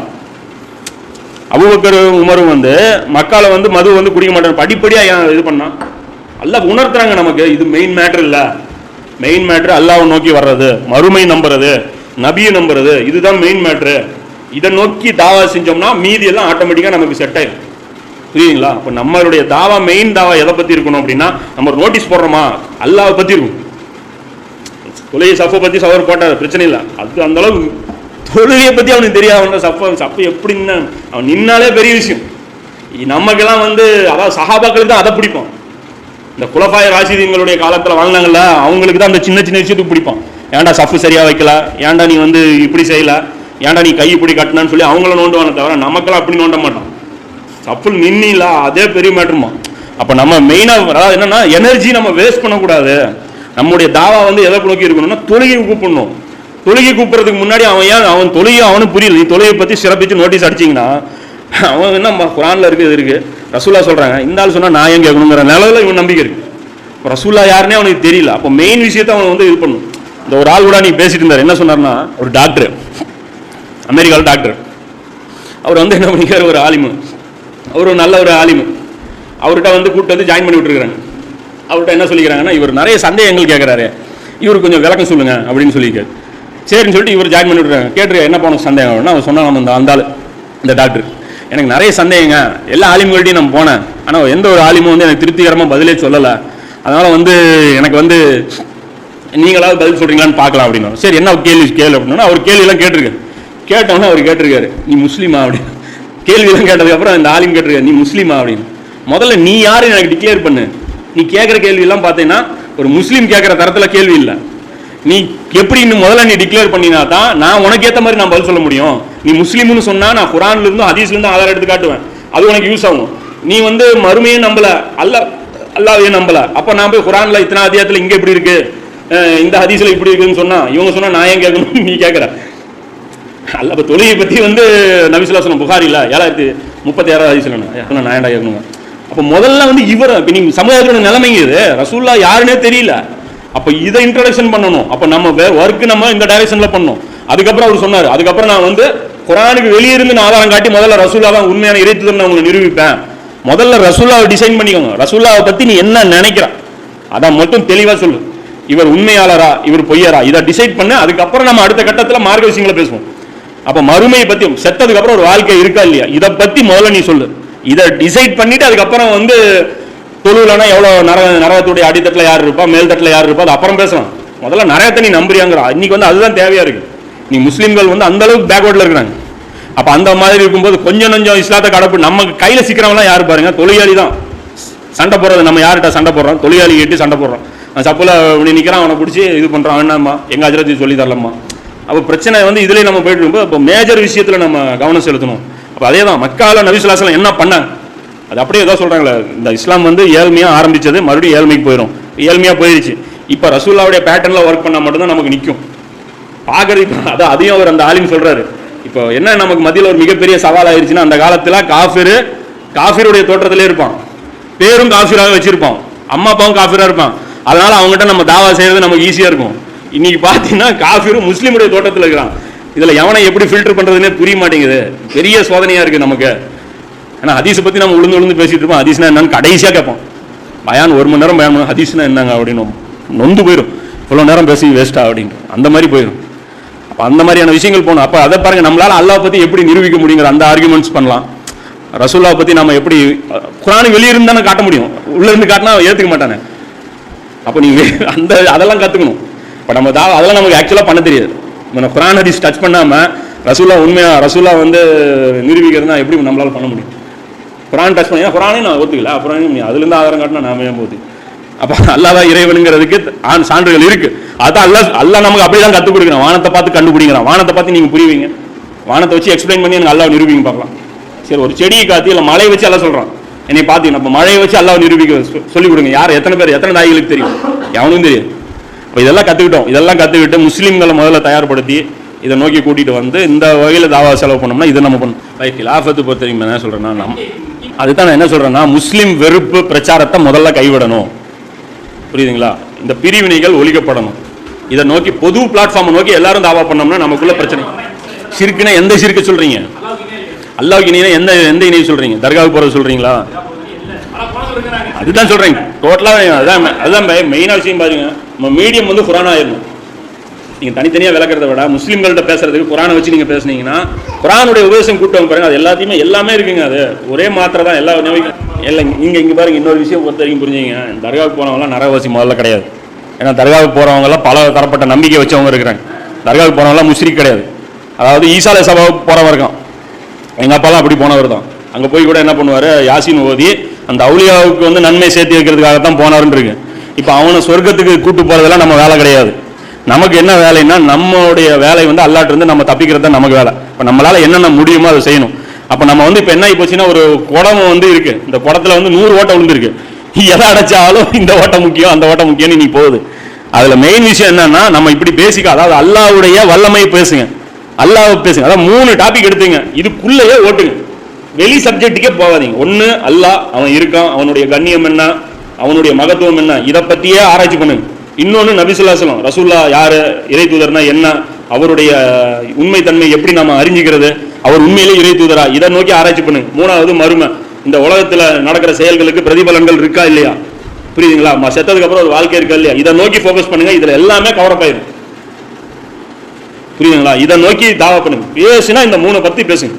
A: உமரும் வந்து மக்களை வந்து மது வந்து குடிக்க மாட்டாங்க. படிப்படியாக ஏன் இது பண்ணா? அல்லா உணர்த்துறாங்க நமக்கு இது மெயின் மேட்ரு இல்லை. மெயின் மேட்ரு அல்லாவை நோக்கி வர்றது மறுமை நம்புறது நபியை நம்புறது இதுதான் மெயின் மேட்ரு இதை நோக்கி தாவா செஞ்சோம்னா மீதி எல்லாம் ஆட்டோமேட்டிக்காக நமக்கு செட் ஆயிடும் புரியுதுங்களா? அப்போ நம்மளுடைய தாவா மெயின் தாவா எதை பற்றி இருக்கணும் அப்படின்னா நம்ம நோட்டீஸ் போடுறோமா? அல்லாவை பற்றி இருக்கும் தொழுகை சஃபை பற்றி சவர் போட்டார் பிரச்சனை இல்லை. அது அந்த அளவுக்கு தொழுகையை பற்றி அவனுக்கு தெரியாது அவன் சஃப சஃபை எப்படி நின்னு அவன் நின்னாலே பெரிய விஷயம். நமக்கெல்லாம் வந்து அதாவது சஹாபாக்களுக்கு தான் அதை பிடிப்போம். இந்த குலபாய ராசிதீன்களுடைய காலத்தில் வாங்கினாங்கல்ல அவங்களுக்கு தான் அந்த சின்ன சின்ன விஷயத்துக்கு பிடிப்பான் ஏன்டா சஃப்பு சரியாக வைக்கல? ஏன்டா நீ வந்து இப்படி செய்யல? ஏன்டா நீ கை இப்படி கட்டினான்னு சொல்லி அவங்கள நோண்டுவானே தவிர நமக்கெல்லாம் அப்படி நோண்ட மாட்டான் சப்புல் நின்னில அதே பெரிய மேட்ருமா அப்போ நம்ம மெயினாக அதாவது என்னன்னா எனர்ஜி நம்ம வேஸ்ட் பண்ணக்கூடாது. நம்முடைய தாவா வந்து எதை நோக்கி இருக்கணும்னா தொழுகை கூப்பிடணும். தொழுகை கூப்பிடுறதுக்கு முன்னாடி அவன் ஏன் அவன் தொழுகை அவனும் புரியல. நீ தொழுகை பற்றி சிறப்பிச்சு நோட்டீஸ் அடிச்சிங்கன்னா அவன் என்ன குரானில் இருக்கு இது இருக்கு. ரசூலா சொல்கிறாங்க இந்த ஆள் சொன்னால் நான் ஏன் கேட்கணுங்கிற நிலவில் இவன் நம்பிக்கை இருக்கு. இப்போ ரசூல்லா யாருன்னே அவனுக்கு தெரியல. அப்போ மெயின் விஷயத்தை அவன் வந்து இது பண்ணும் இந்த ஒரு ஆள் கூட நீ பேசிட்டு இருந்தார். என்ன சொன்னார்னா ஒரு டாக்டர் அமெரிக்காவில் டாக்டர் அவர் வந்து என்ன பண்ணிக்காரு ஒரு ஆலிமு. ஒரு நல்ல ஒரு ஆலிமு. அவர்கிட்ட வந்து கூப்பிட்டு வந்து ஜாயின் பண்ணி விட்டுருக்குறாங்க. அவர்கிட்ட என்ன சொல்லிக்கிறாங்கன்னா இவர் நிறைய சந்தேகங்கள் கேட்குறாரு இவர் கொஞ்சம் விளக்கம் சொல்லுங்க அப்படின்னு சொல்லியிருக்காரு சரின்னு சொல்லிட்டு இவர் ஜாயின் பண்ணி விட்டுறாங்க கேட்டு என்ன போன சந்தேகம் அப்படின்னா அவர் சொன்னாங்க அந்த அந்த ஆள் இந்த டாக்டர் எனக்கு நிறைய சந்தேகங்க. எல்லா ஆலிம்கள்ட்டையும் நான் போனேன். ஆனால் எந்த ஒரு ஆலிமும் வந்து எனக்கு திருப்திகரமாக பதிலே சொல்லலை. அதனால் வந்து எனக்கு வந்து நீங்களாவது பதில் சொல்கிறீங்களான்னு பார்க்கலாம் அப்படின்னா. சரி என்ன கேள்வி கேள்வி அப்படின்னா அவர் கேள்வியெல்லாம் கேட்டிருக்காரு. கேட்டோன்னே அவர் கேட்டிருக்காரு. நீ முஸ்லீமா அப்படின்னு. கேள்வியெல்லாம் கேட்டதுக்கப்புறம் இந்த ஆலிம் கேட்டிருக்க நீ முஸ்லீமா? அப்படின்னு. முதல்ல நீ யாருன்னு எனக்கு டிக்ளேர் பண்ணு. நீ கேட்குற கேள்வியெல்லாம் பார்த்தீங்கன்னா ஒரு முஸ்லீம் கேட்குற தரத்தில் கேள்வி இல்லை. நீ எப்படி இன்னும் முதல்ல நீ டிக்ளேர் பண்ணினா தான் நான் உனக்கு ஏற்ற மாதிரி நான் பதில் சொல்ல முடியும். நீ முஸ்லீம்னு சொன்னால் நான் குரான்லேருந்து ஹதீஸ்லேருந்து ஹதீஸ்ல ஆதாரம் எடுத்து காட்டுவேன். அது உனக்கு யூஸ் ஆகும். நீ வந்து மறுமையும் நம்பல. அல்ல அல்லாவையும் நம்பல. அப்போ நான் போய் குரானில் இத்தனை அதிகாரத்தில் இங்கே இப்படி இருக்கு. இந்த ஹதீஸில் இப்படி இருக்குன்னு சொன்னால் இவங்க சொன்னால் நான் ஏன் கேட்கணும்? நீ கேட்குற. அல்ல இப்போ தொழுகை பற்றி வந்து நபிசுல்லாசனம் புகாரில ஏழாயிரத்தி முப்பத்தி ஆறாவது ஹதீஸ்ல நான் ஏன்டா கேட்கணுங்க? அப்போ முதல்ல வந்து இவர் இப்போ நீங்கள் சமுதாயத்தோட நிலைமைங்க இது ரசூல்லா யாருன்னே தெரியல. அப்போ இதை இன்ட்ரடக்ஷன் பண்ணணும். அப்போ நம்ம ஒர்க் நம்ம இந்த டைரக்ஷனில் பண்ணணும். அதுக்கப்புறம் அவர் சொன்னார். அதுக்கப்புறம் நான் வந்து குரானுக்கு வெளியே இருந்து நான் ஆதாரம் காட்டி முதல்ல ரசூல்லா தான் உண்மையான இறைத்துதல் நான் உங்களை நிரூபிப்பேன். முதல்ல ரசூல்லாவை டிசைன் பண்ணிக்கோங்க. ரசூல்லாவை பற்றி நீ என்ன நினைக்கிற? அதான் மட்டும் தெளிவாக சொல்லு. இவர் உண்மையாளரா? இவர் பொய்யரா? இதை டிசைட் பண்ணு. அதுக்கப்புறம் நம்ம அடுத்த கட்டத்தில் மார்க்க விஷயங்களை பேசுவோம். அப்ப மறுமையை பத்தி செத்ததுக்கு அப்புறம் ஒரு வாழ்க்கை இருக்கா இல்லையா? இதை பத்தி முதல்ல நீ சொல்லு. இதை டிசைட் பண்ணிட்டு அதுக்கப்புறம் வந்து தொழுவுலனா எவ்வளவு நரக நரகத்துடைய அடித்தட்டில் யார் இருப்பா? மேல்தட்டில் யார் இருப்பா? அது அப்புறம் பேசலாம். முதல்ல நரகத்தை நீ நம்புறியாங்கிறா. இன்னைக்கு வந்து அதுதான் தேவையா இருக்கு. நீ முஸ்லீம்கள் வந்து அந்த அளவுக்கு பேக்வர்ட்ல இருக்கிறாங்க. அப்ப அந்த மாதிரி இருக்கும்போது கொஞ்சம் கொஞ்சம் இஸ்லாத்தை கடப்பு. நம்ம கையில சிக்கிறவங்களாம் யார் பாருங்க? தொழிலாளி தான். சண்டை போடுறது நம்ம யார்கிட்ட சண்டை போடுறோம்? தொழிலாளி கேட்டு சண்டை போடுறோம். சப்போல இப்படி நிற்கிறான் அவனை பிடிச்சி இது பண்ணுறான் என்னம்மா? எங்கள் அஜரத்தி சொல்லி தரலம்மா? அப்போ பிரச்சனை வந்து இதுலேயே நம்ம போயிட்டு இருக்கும்போது அப்போ மேஜர் விஷயத்தில் நம்ம கவனம் செலுத்தணும். அப்போ அதே தான் மக்கால நபிசுல்லாசலம் என்ன பண்ணாங்க அது அப்படியே ஏதோ சொல்கிறாங்களே இந்த இஸ்லாம் வந்து ஏழ்மையாக ஆரம்பிச்சது மறுபடியும் ஏழ்மைக்கு போயிடும் ஏழ்மையாக போயிடுச்சு இப்போ ரசூல்லாவுடைய பேட்டர்னில் ஒர்க் பண்ணால் மட்டும்தான் நமக்கு நிற்கும் பார்க்கறதுக்கு அதான் அதையும் அவர் அந்த ஆலிம் சொல்றாரு. இப்போ என்ன நமக்கு மத்தியில் ஒரு மிகப்பெரிய சவால் ஆயிருச்சுன்னா அந்த காலத்துல காஃபிரு காஃபிருடைய தோற்றத்திலே இருப்பான். பேரும் காஃபிராக வச்சிருப்பான். அம்மா அப்பாவும் காஃபிராக இருப்பான். அதனால அவங்ககிட்ட நம்ம தாவா செய்யறது நமக்கு ஈஸியாக இருக்கும். இன்னைக்கு பார்த்தீங்கன்னா காஃபிரும் முஸ்லீமுடைய தோட்டத்தில் இருக்கிறான். இதில் எவனை எப்படி ஃபில்டர் பண்ணுறதுனே புரிய மாட்டேங்குது. பெரிய சோதனையாக இருக்குது நமக்கு. ஏன்னா ஹதீஸை பற்றி நம்ம உளுந்து உளுந்து பேசிகிட்டு இருப்போம். ஹதீஸ்னா என்னன்னு கடைசியாக கேட்போம். பயான் ஒரு மணி நேரம் பயன் பண்ணணும் ஹதீஸ்னா என்னங்க அப்படின்னு நொந்து போயிடும் இவ்வளோ நேரம் பேசி வேஸ்ட்டா அப்படின்ட்டு. அந்த மாதிரி போயிடும் அப்போ அந்த மாதிரியான விஷயங்கள் போகணும். அப்போ அதை பாருங்கள் நம்மளால் அல்லாஹ் பற்றி எப்படி நிரூபிக்க முடியுங்கிற அந்த ஆர்குமெண்ட்ஸ் பண்ணலாம். ரசூல்லாவை பற்றி நம்ம எப்படி குரானு வெளியே இருந்து தானே காட்ட முடியும். உள்ளேருந்து காட்டினா ஏற்றுக்க மாட்டானே. அப்போ நீங்கள் அந்த அதெல்லாம் கற்றுக்கணும் இப்போ நம்ம தா அதெல்லாம் நமக்கு ஆக்சுவலாக பண்ண தெரியாது. நம்ம குரான் ஹதீஸ் டச் பண்ணாமல் ரசூலா உண்மையாக ரசூலா வந்து நிரூபிக்கிறதுனா எப்படி நம்மளால் பண்ண முடியும்? குரான் டச் பண்ணி குரானே நான் ஒத்துக்கல. அப்புறம் அதுலேருந்து ஆதாரம் காட்டினா நாம ஏன் போகுது? அப்போ அல்லாஹ் தான் இறைவனுங்கிறதுக்கு ஆண் சான்றுகள் இருக்குது அதான் அல்லா அல்லா நமக்கு அப்படி தான் கற்றுக் கொடுக்குறான். வானத்தை பார்த்து கண்டுபிடிக்கிறான். வானத்தை பார்த்து நீங்கள் புரியுவீங்க வானத்தை வச்சு எக்ஸ்பிளைன் பண்ணி எனக்கு அல்லாஹ் நிரூபிங்க பார்க்கலாம். சரி ஒரு செடியை காத்தி இல்லை மழையை வச்சு எல்லாம் சொல்கிறான் என்னை பார்த்தீங்கன்னா நம்ம மழையை வச்சு அல்லாஹ் நிரூபிக்க சொல்லி கொடுங்க. யார் எத்தனை பேர் எத்தனை தாய்களுக்கு தெரியும்? எவனுக்கும் தெரியும் இதெல்லாம் கற்றுக்கிட்டோம் இதெல்லாம் கற்றுக்கிட்டு முஸ்லீம்களை முதல்ல தயார்படுத்தி இதை நோக்கி கூட்டிட்டு வந்து இந்த வகையில் தாவா செலவு பண்ணோம்னா இதை நம்ம பண்ணணும் ரைட் கிலாஃபத்து பொறுத்த வரைக்கும் என்ன சொல்கிறேன்னா நம்ம அதுதான் நான் என்ன சொல்கிறேன்னா முஸ்லீம் வெறுப்பு பிரச்சாரத்தை முதல்ல கைவிடணும். புரியுதுங்களா? இந்த பிரிவினைகள் ஒழிக்கப்படணும். இதை நோக்கி பொது பிளாட்ஃபார்மை நோக்கி எல்லாரும் தாவா பண்ணோம்னா நமக்குள்ள பிரச்சனை. சிறுக்குனா எந்த சிறுக்கு சொல்கிறீங்க அல்லாவுக்கு இணையினா எந்த எந்த இணையை சொல்கிறீங்க தர்காவுக்கு போறது சொல்கிறீங்களா அதுதான் சொல்றேன். டோட்டலாக அதுதான் அதுதான் மெயினாக விஷயம் பாருங்கள் நம்ம மீடியம் வந்து குரான் ஆயிடணும் நீங்கள் தனித்தனியாக விளக்குறத விட முஸ்லீம்கள்ட்ட பேசுறதுக்கு குரானை வச்சு நீங்கள் பேசுனீங்கன்னா குரானுடைய உபதேசம் கூட்டம் பாருங்க அது எல்லாத்தையுமே எல்லாமே இருக்குங்க அது. ஒரே மாத்திரை தான் எல்லா நோய்க்கும். எல்லாம் இங்கே இங்கே பாருங்க இன்னொரு விஷயம் பொறுத்த வரைக்கும் புரிஞ்சுங்க தர்காவுக்கு போனவங்களாம் நரகவாசி முதல்ல கிடையாது. ஏன்னா தர்காவுக்கு போகிறவங்கலாம் பல தரப்பட்ட நம்பிக்கை வச்சவங்க இருக்கிறாங்க. தர்காவுக்கு போனவங்களாம் முஸ்லீம் கிடையாது. அதாவது ஈசால சபாவுக்கு போகிறவருக்கும் இருக்கான் எங்கள் அப்பாலாம் அப்படி போனவர் தான். அங்கே போய் கூட என்ன பண்ணுவார்? யாசின் ஓதி அந்த அவுலியாவுக்கு வந்து நன்மை சேர்த்து வைக்கிறதுக்காக தான் போனாருன்னு இருக்கு. இப்போ அவனை சொர்க்கத்துக்கு கூட்டு போகிறதெல்லாம் நம்ம வேலை கிடையாது. நமக்கு என்ன வேலைன்னா நம்மளுடைய வேலை வந்து அல்லாட்டிருந்து நம்ம தப்பிக்கிறது தான் நமக்கு வேலை. இப்போ நம்மளால் என்னென்ன முடியுமோ அதை செய்யணும். அப்போ நம்ம வந்து இப்போ என்ன ஆகிப்போச்சுன்னா ஒரு குடம் வந்து இருக்குது இந்த குடத்தில் வந்து நூறு ஓட்டை விழுந்துருக்கு. எதை அடைச்சாலும் இந்த ஓட்டம் முக்கியம் அந்த ஓட்டம் முக்கியம்னு நீ போகுது. அதில் மெயின் விஷயம் என்னன்னா நம்ம இப்படி பேசிக்க அதாவது அல்லாவுடைய வல்லமையை பேசுங்க. அல்லாஹ் பேசுங்க. அதாவது மூணு டாபிக் எடுத்துங்க. இதுக்குள்ளேயே ஓட்டுங்க. வெளி சப்ஜெக்ட்டுக்கே போகாதீங்க. ஒன்று அல்லாஹ் அவன் இருக்கான். அவனுடைய கண்ணியம் என்ன? அவனுடைய மகத்துவம் என்ன? இதை பத்தியே ஆராய்ச்சி பண்ணுங்க இன்னொன்னு நபிசுல்லாசலம் ரசூல்லா யாரு இறை தூதர்னா என்ன? அவருடைய உண்மை தன்மை எப்படி நாம அறிஞ்சிக்கிறது? அவர் உண்மையிலே இறை தூதரா? இதை நோக்கி ஆராய்ச்சி பண்ணுங்க மூணாவது மருமை இந்த உலகத்துல நடக்கிற செயல்களுக்கு பிரதிபலன்கள் இருக்கா இல்லையா? புரியுதுங்களா? செத்ததுக்கு அப்புறம் ஒரு வாழ்க்கை இருக்கா இல்லையா? இதை நோக்கி ஃபோக்கஸ் பண்ணுங்க இதுல எல்லாமே கவரப் ஆயிடும் புரியுதுங்களா? இதை நோக்கி தாவா பண்ணுங்க. பேசுனா இந்த மூணை பத்தி பேசுங்க.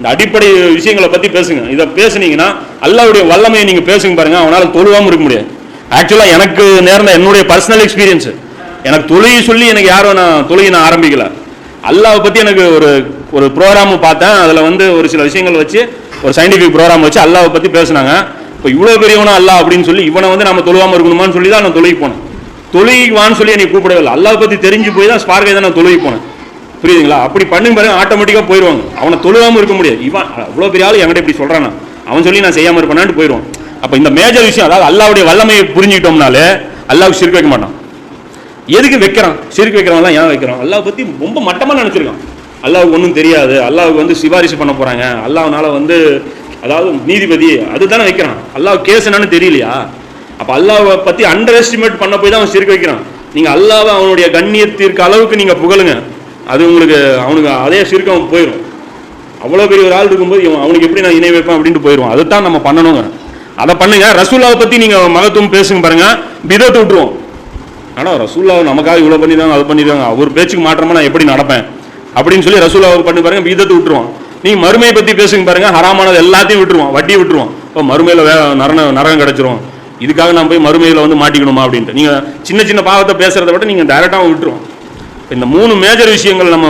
A: இந்த அடிப்படை விஷயங்களை பற்றி பேசுங்க. இதை பேசுனீங்கன்னா அல்லாவுடைய வல்லமையை நீங்கள் பேசுங்க பாருங்க. அவனால் தொழுவாமல் இருக்க முடியாது. ஆக்சுவலாக எனக்கு நேர்ந்த என்னுடைய பர்சனல் எக்ஸ்பீரியன்ஸ் எனக்கு தொழுகை சொல்லி எனக்கு யாரும் நான் தொழுகை நான் ஆரம்பிக்கல. அல்லாவை பற்றி எனக்கு ஒரு ஒரு ப்ரோக்ராம் பார்த்தேன் அதில் வந்து ஒரு சில விஷயங்கள் வச்சு ஒரு சயின்டிஃபிக் ப்ரோக்ராம் வச்சு அல்லாவை பற்றி பேசுனாங்க. இப்போ இவ்வளோ பெரியவனா அல்லாஹ் அப்படின்னு சொல்லி இவனை வந்து நம்ம தொழுவாமல் இருக்கணுமான்னு சொல்லி தான் நான் தொழுகி போனேன். தொழுகிவான்னு சொல்லி என்னை கூப்பிடவே இல்லை. அல்லாஹ் பற்றி தெரிஞ்சு போய் தான் ஸ்பார்க்கை தான் நான் தொழுகி போனேன். புரியுதுங்களா? அப்படி பண்ணுங்க பாருங்க ஆட்டோமேட்டிக்காக போயிடுவாங்க அவனை தொழுகாமல் இருக்க முடியாது. இவன் அவ்வளோ பெரிய ஆள் என்கிட்ட இப்படி சொல்கிறான் அவன் சொல்லி நான் செய்யாமல் இருப்பேனான்னு போயிடுவான் அப்போ இந்த மேஜர் விஷயம் அதாவது அல்லாவுடைய வல்லமையை புரிஞ்சுக்கிட்டோம்னாலே அல்லாவுக்கு சிரிக்க வைக்க மாட்டான். எதுக்கு வைக்கிறான்? சிரிக்க வைக்கிறவன்லாம் ஏன் வைக்கிறான்? அல்லாஹ் பற்றி ரொம்ப மட்டமாக நினச்சிருக்கான். அல்லாவுக்கு ஒன்றும் தெரியாது. அல்லாவுக்கு வந்து சிபாரிசு பண்ண போகிறாங்க அல்லாஹ்னால வந்து அதாவது நீதிபதி அதுதானே வைக்கிறான். அல்லாஹ் கேஸ் என்னன்னு தெரியலையா? அப்போ அல்லாவை பற்றி அண்டர் எஸ்டிமேட் பண்ண போய் தான் அவன் சிரிக்க வைக்கிறான். நீங்கள் அல்லாவை அவனுடைய கண்ணியத்திற்கு அளவுக்கு நீங்கள் புகழுங்க. அது உங்களுக்கு அவனுக்கு அதே சிரிக்கம் போயிடும் அவ்வளோ பெரிய ஒரு ஆள் இருக்கும்போது இவன் அவனுக்கு எப்படி நான் இணை வைப்பேன் அப்படின்ட்டு போயிடுவான். அதுதான் நம்ம பண்ணணுங்க அதை பண்ணுங்க. ரசூல்லாவை பற்றி நீங்கள் மகத்துவம் பேசுங்க பாருங்க. விதத்து விட்டுருவோம். ஆனால் ரசூல்லாவை நமக்காக இவ்வளோ பண்ணிடுவாங்க அது பண்ணிடுவாங்க அவர் பேச்சுக்கு மாற்றமாக நான் எப்படி நடப்பேன்? அப்படின்னு சொல்லி ரசூல்லாவை பண்ணி பாருங்க விதத்தை விட்டுருவான். நீ மறுமையை பற்றி பேசுங்க பாருங்க. ஹராமானது எல்லாத்தையும் விட்டுருவான். வட்டி விட்டுருவான். இப்போ மறுமையில் வே நரண நரகம் கிடச்சிரும். இதுக்காக நான் போய் மறுமையில் வந்து மாட்டிக்கணுமா அப்படின்ட்டு. நீங்கள் சின்ன சின்ன பாவத்தை பேசுகிறத விட நீங்கள் டைரெக்டாக விட்டுருவோம். இந்த மூணு மேஜர் விஷயங்கள் நம்ம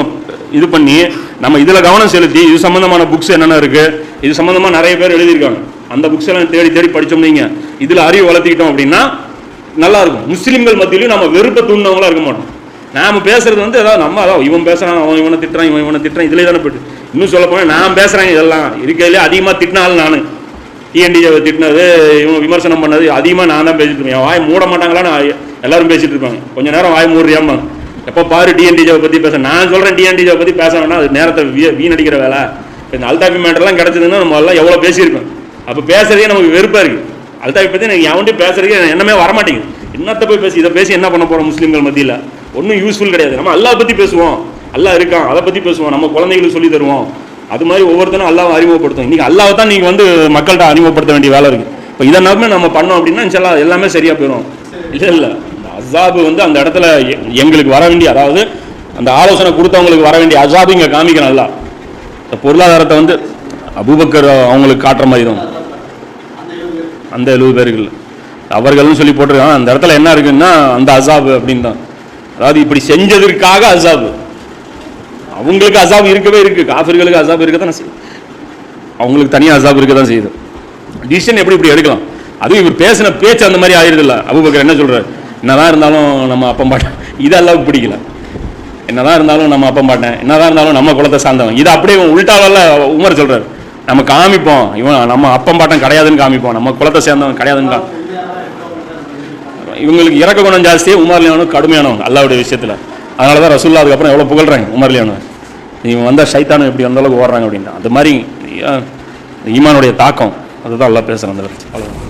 A: இது பண்ணி நம்ம இதில் கவனம் செலுத்தி இது சம்மந்தமான புக்ஸ் என்னென்ன இருக்குது இது சம்மந்தமாக நிறைய பேர் எழுதியிருக்காங்க. அந்த புக்ஸ் எல்லாம் தேடி தேடி படித்தோம் நீங்கள் இதில் அறிவு வளர்த்திக்கிட்டோம் அப்படின்னா நல்லா இருக்கும். மத்தியிலையும் நம்ம வெறுப்பை தூண்டினவங்களாக இருக்க மாட்டோம். நாம் பேசுறது வந்து ஏதாவது நம்ம அதான் இவன் பேசுகிறான் அவன் இவனை திட்டுறான் இவன் இவனை திட்டுறான் இதிலே தானே போயிட்டு. இன்னும் சொல்ல போனால் நான் பேசுகிறேன் இதெல்லாம். இருக்கையிலே அதிகமாக திட்டினாலும் நான். டிஎன்டிஜேவை திட்டினது இவன் விமர்சனம் பண்ணது அதிகமாக நான் தான் பேசிட்டு இருப்பேன் என் வாய் மூட மாட்டாங்களான்னு எல்லாரும் பேசிட்டு இருப்பாங்க. கொஞ்சம் நேரம் வாய் மூடுறியாமா எப்போ பாரு டிஎன்டிஜேவை பற்றி பேச நான் சொல்கிறேன் டிஎன்டிஜேவை பற்றி பேச வேணாம் அது நேரத்தை வீ- வீணடிக்கிற வேலை. இந்த அல்தாபி மேட்டர்லாம் கிடச்சதுன்னா நம்ம எல்லாம் எவ்வளோ பேசியிருக்கோம். அப்போ பேசுறதே நமக்கு வெறுப்பாக இருக்குது அல்தாபி பற்றி எனக்கு எவன்ட்டையும் பேசுறதுக்கு என்னமே வரமாட்டேங்குது. என்னத்தை போய் பேசி இதை பேசி என்ன பண்ண போகிறோம் முஸ்லீம்கள் மத்தியில்? ஒன்றும் யூஸ்ஃபுல் கிடையாது. நம்ம அல்லாஹ் பற்றி பேசுவோம். அல்லாஹ் இருக்கான். அதை பற்றி பேசுவோம். நம்ம குழந்தைகளுக்கு சொல்லி தருவோம். அது மாதிரி ஒவ்வொருத்தரும் அல்லாவை அறிமுகப்படுத்தும் இன்றைக்கி அல்லாஹ் தான் நீங்கள் வந்து மக்கள்கிட்ட அறிமுகப்படுத்த வேண்டிய வேலை இருக்குது இப்போ இதை நம்ம பண்ணோம் அப்படின்னா எல்லாமே சரியாக போயிடும் இல்லை இல்லை. அசாபு வந்து அந்த இடத்துல எ- எங்களுக்கு வர வேண்டிய அதாவது அந்த ஆலோசனை கொடுத்தவங்களுக்கு வர வேண்டிய அசாபு இங்கே காமிக்கணும் நல்லா இந்த பொருளாதாரத்தை வந்து அபூபக்கர் அவங்களுக்கு காட்டுற மாதிரி தான். அந்த எழுபது பேர்கள். அவர்கள்னு சொல்லி போட்டிருக்காங்க அந்த இடத்துல என்ன இருக்குன்னா அந்த அசாபு அப்படின்னு தான். அதாவது இப்படி செஞ்சதற்காக அசாபு அவங்களுக்கு அசாப் இருக்கவே இருக்கு காஃபிர்களுக்கு அசாப் இருக்க தான் செய்யுது அவங்களுக்கு தனியாக அசாப் இருக்க தான் செய்யுது. டிசிஷன் எப்படி இப்படி எடுக்கலாம்? அதுவும் இவர் பேசின பேச்சு அந்த மாதிரி ஆயிருது இல்லை அபுபக்கர் என்ன சொல்றாரு? என்னதான் இருந்தாலும் நம்ம அப்பம் பாட்டேன் இது அளவுக்கு பிடிக்கல. என்னதான் இருந்தாலும் நம்ம அப்பம் பாட்டேன் என்னதான் இருந்தாலும் நம்ம குலத்தை சார்ந்தவன். இது அப்படியே இவன் உமர் சொல்றாரு. நம்ம காமிப்போம். இவன் நம்ம அப்பம் பாட்டம் கிடையாதுன்னு காமிப்போம். நம்ம குலத்தை சேர்ந்தவன் கிடையாதுன்னு இவங்களுக்கு இறக்க குணம் ஜாஸ்தியே உமர்லியானும் கடுமையானவங்க அல்லாவுடைய விஷயத்துல. அதனால தான் ரசூல்லா அதுக்கப்புறம் எவ்வளோ புகழ்றாங்க உமர்லியானு இவன் வந்தால் சைத்தானம் எப்படி வந்த அளவுக்கு ஓடுறாங்க அப்படின்ட்டு. அது மாதிரி ஈமானுடைய தாக்கம். அதுதான் எல்லாம் பேசுகிறேன் அந்த அவ்வளோ